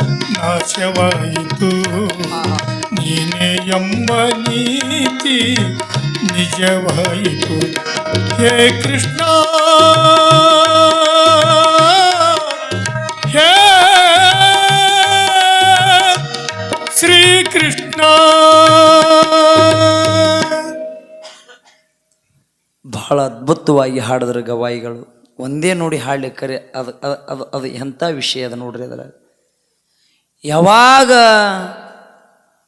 ನಾಶವಾಯಿತು ನೀನೇ ಎಂಬ ನೀತಿ ನಿಜವಾಯಿತು. ಹೇ ಕೃಷ್ಣ! ಹೇ ಶ್ರೀಕೃಷ್ಣ! ಬಹಳ ಅದ್ಭುತವಾಗಿ ಹಾಡಿದ್ರು ಗವಾಯಿಗಳು. ಒಂದೇ ನೋಡಿ ಹಾಡ್ಲಿಕ್ಕರೆ ಅದು ಅದು ಅದು ಎಂಥ ವಿಷಯ ಅದ ನೋಡ್ರಿ ಅದರ ಯಾವಾಗ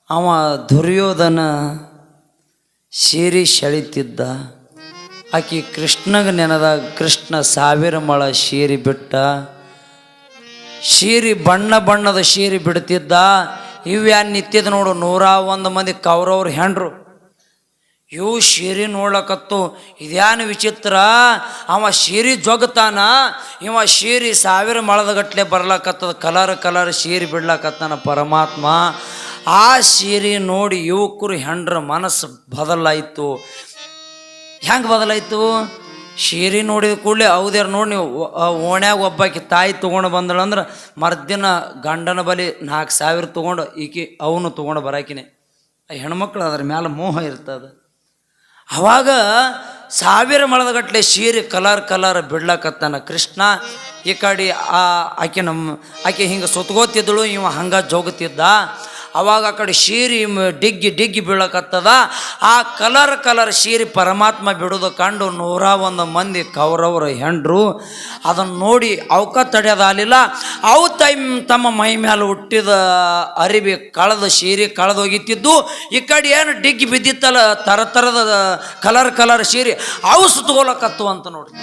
ಅವ ದುರ್ಯೋಧನ ಸೀರಿ ಸೆಳಿತಿದ್ದ ಆಕೆ ಕೃಷ್ಣಗೆ ನೆನೆದಾಗ ಕೃಷ್ಣ ಸಾವಿರ ಮಳ ಶೀರಿ ಬಿಟ್ಟ ಸೀರಿ ಬಣ್ಣ ಬಣ್ಣದ ಸೀರಿ ಬಿಡ್ತಿದ್ದ, ಇವ್ಯಾನ್ ನಿತ್ಯದ ನೋಡು ನೂರ ಒಂದು ಮಂದಿ ಕೌರವ್ರು ಹೆಂಡ್ರು. ಇವು ಶೀರಿ ನೋಡ್ಲಕತ್ತು ಇದ್ಯಾನು ವಿಚಿತ್ರ? ಅವ ಶೀರಿ ಜೊಗ್ತಾನ, ಇವ ಶೀರಿ ಸಾವಿರ ಮಳದಗಟ್ಲೆ ಬರ್ಲಕತ್ತದ, ಕಲರ್ ಕಲರ್ ಶೀರಿ ಬಿಡ್ಲಕತ್ತಾನ ಪರಮಾತ್ಮ. ಆ ಶೀರಿ ನೋಡಿ ಯುವಕರು ಹೆಂಡ್ರ ಮನಸ್ಸು ಬದಲಾಯಿತು. ಹೆಂಗೆ ಬದಲಾಯಿತು? ಶೀರಿ ನೋಡಿದ ಕೂಡಲೇ ಹೌದ್ಯಾರ ನೋಡಿ ನೀವು ಓಣ್ಯಾಗ ಒಬ್ಬಾಕಿ ತಾಯಿ ತೊಗೊಂಡು ಬಂದಳಂದ್ರೆ ಮರ್ದಿನ ಗಂಡನ ಬಲಿ ನಾಲ್ಕು ಸಾವಿರ ತೊಗೊಂಡು ಈಕೆ ಅವನು ತೊಗೊಂಡು ಬರಾಕಿನಿ. ಆ ಹೆಣ್ಮಕ್ಳು ಅದ್ರ ಮ್ಯಾಲೆ ಮೋಹ ಇರ್ತದೆ. ಅವಾಗ ಸಾವಿರ ಮಳದಗಟ್ಲೆ ಸೀರೆ ಕಲರ್ ಕಲರ್ ಬಿಡ್ಲಕತ್ತಾನ ಕೃಷ್ಣ. ಈ ಕಡೆ ಆ ಆಕೆ ನಮ್ಮ ಆಕೆ ಹಿಂಗೆ ಸುತ್ಕೋತಿದ್ದಳು ಇವ ಹಂಗ ಜೋಗುತ್ತಿದ್ದ. ಅವಾಗ ಆ ಕಡೆ ಶೀರಿ ಡಿಗ್ಗಿ ಡಿಗ್ಗಿ ಬೀಳಕತ್ತದ. ಆ ಕಲರ್ ಕಲರ್ ಶೀರಿ ಪರಮಾತ್ಮ ಬಿಡೋದು ಕಂಡು ನೂರ ಒಂದು ಮಂದಿ ಕೌರವರ ಹೆಂಡ್ರು ಅದನ್ನು ನೋಡಿ ಅವಕ ತಡೆಯೋದಾಗಲಿಲ್ಲ ಅವು ತೈಮ್, ತಮ್ಮ ಮೈ ಮೇಲೆ ಹುಟ್ಟಿದ ಅರಿವಿ ಕಳೆದ ಶೀರಿ ಕಳೆದೋಗಿತ್ತಿದ್ದು, ಈ ಕಡೆ ಏನು ಡಿಗ್ಗಿ ಬಿದ್ದಿತ್ತಲ್ಲ ಥರ ಥರದ ಕಲರ್ ಕಲರ್ ಶೀರಿ ಅವು ಸುತ್ತಗೋಲಕತ್ತು ಅಂತ ನೋಡ್ರಿ.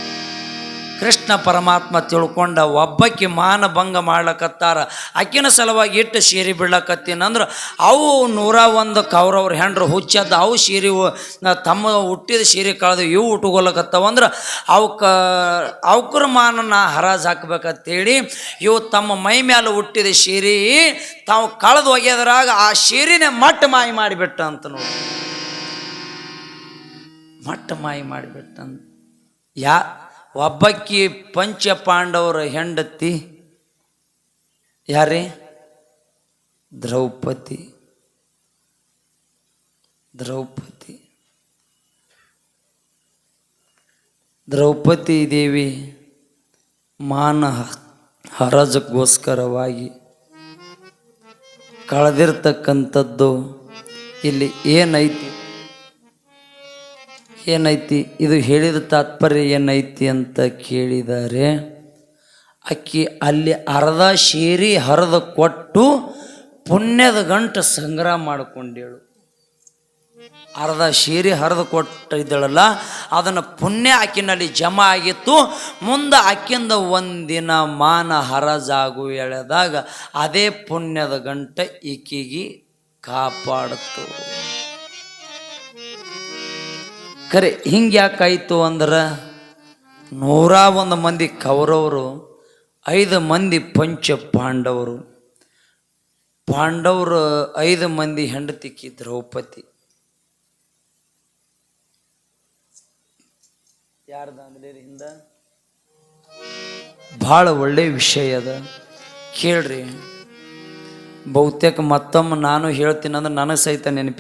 ಕೃಷ್ಣ ಪರಮಾತ್ಮ ತಿಳ್ಕೊಂಡ ಒಬ್ಬಕ್ಕೆ ಮಾನಭಂಗ ಮಾಡ್ಲಕತ್ತಾರ. ಆಕಿನ ಸಲುವಾಗಿ ಇಟ್ಟು ಸೀರೆ ಬಿಡ್ಲಕತ್ತೀನಂದ್ರೆ ಅವು ನೂರ ಒಂದು ಕೌರವ್ರ ಹೆಂಡ್ರು ಹುಚ್ಚದ್ದು ಅವು ಸೀರೆ ತಮ್ಮ ಹುಟ್ಟಿದ ಸೀರೆ ಕಳೆದು ಇವು ಉಟ್ಕೊಲಕತ್ತವಂದ್ರೆ ಅವಕ್ಕ ಅವಕ್ರ ಮಾನನ ಹರಾಜು ಹಾಕ್ಬೇಕಂತೇಳಿ ಇವು ತಮ್ಮ ಮೈ ಮೇಲೆ ಹುಟ್ಟಿದ ಸೀರೆ ತಾವು ಕಳೆದು ಒಗೆದ್ರಾಗ ಆ ಸೀರೆನೇ ಮಟ್ಟ ಮಾಯಿ ಮಾಡಿಬಿಟ್ಟ ಅಂತ ನೋಡಿ. ಮಟ್ಟ ಮಾಯಿ ಮಾಡಿಬಿಟ್ಟಂತ. ಯಾ ಒಬ್ಬಕ್ಕಿ ಪಂಚ ಪಾಂಡವರ ಹೆಂಡತಿ ಯಾರೇ? ದ್ರೌಪದಿ. ದ್ರೌಪದಿ. ದ್ರೌಪದಿ ದೇವಿ ಮಾನ ಹರಜಕ್ಕೋಸ್ಕರವಾಗಿ ಕಳೆದಿರ್ತಕ್ಕಂಥದ್ದು ಇಲ್ಲಿ ಏನೈತಿ? ಏನೈತಿ? ಇದು ಹೇಳಿದ ತಾತ್ಪರ್ಯ ಏನೈತಿ ಅಂತ ಕೇಳಿದರೆ, ಅಕ್ಕಿ ಅಲ್ಲಿ ಅರ್ಧ ಶೇರಿ ಹರಿದು ಕೊಟ್ಟು ಪುಣ್ಯದ ಗಂಟು ಸಂಗ್ರಹ ಮಾಡಿಕೊಂಡೇಳು. ಅರ್ಧ ಶೀರಿ ಹರಿದು ಕೊಟ್ಟಿದ್ದಳಲ್ಲ, ಅದನ್ನು ಪುಣ್ಯ ಆಕಿನಲ್ಲಿ ಜಮಾ ಆಗಿತ್ತು. ಮುಂದೆ ಆಕಿಂದ ಒಂದಿನ ಮಾನ ಹರಜಾಗು ಎಳೆದಾಗ, ಅದೇ ಪುಣ್ಯದ ಗಂಟೆ ಈಕಿಗೆ ಕಾಪಾಡಿತು. ಖರೆ ಹಿಂಗೆ ಯಾಕಾಯಿತು ಅಂದ್ರೆ ನೂರ ಒಂದು ಮಂದಿ ಕೌರವರು, ಐದು ಮಂದಿ ಪಂಚ ಪಾಂಡವರು. ಪಾಂಡವರು ಐದು ಮಂದಿ ಹೆಂಡತಿಕಿ ದ್ರೌಪದಿ. ಯಾರ್ದ ಅಂದ್ರೆ ಹಿಂದ? ಭಾಳ ಒಳ್ಳೆ ವಿಷಯ ಅದ. ಕೇಳ್ರಿ. ಬಹುತೇಕ ಮತ್ತೊಮ್ಮೆ ನಾನು ಹೇಳ್ತೀನಿ ಅಂದ್ರೆ ನನಗೆ ಸಹಿತ ನೆನಪಿ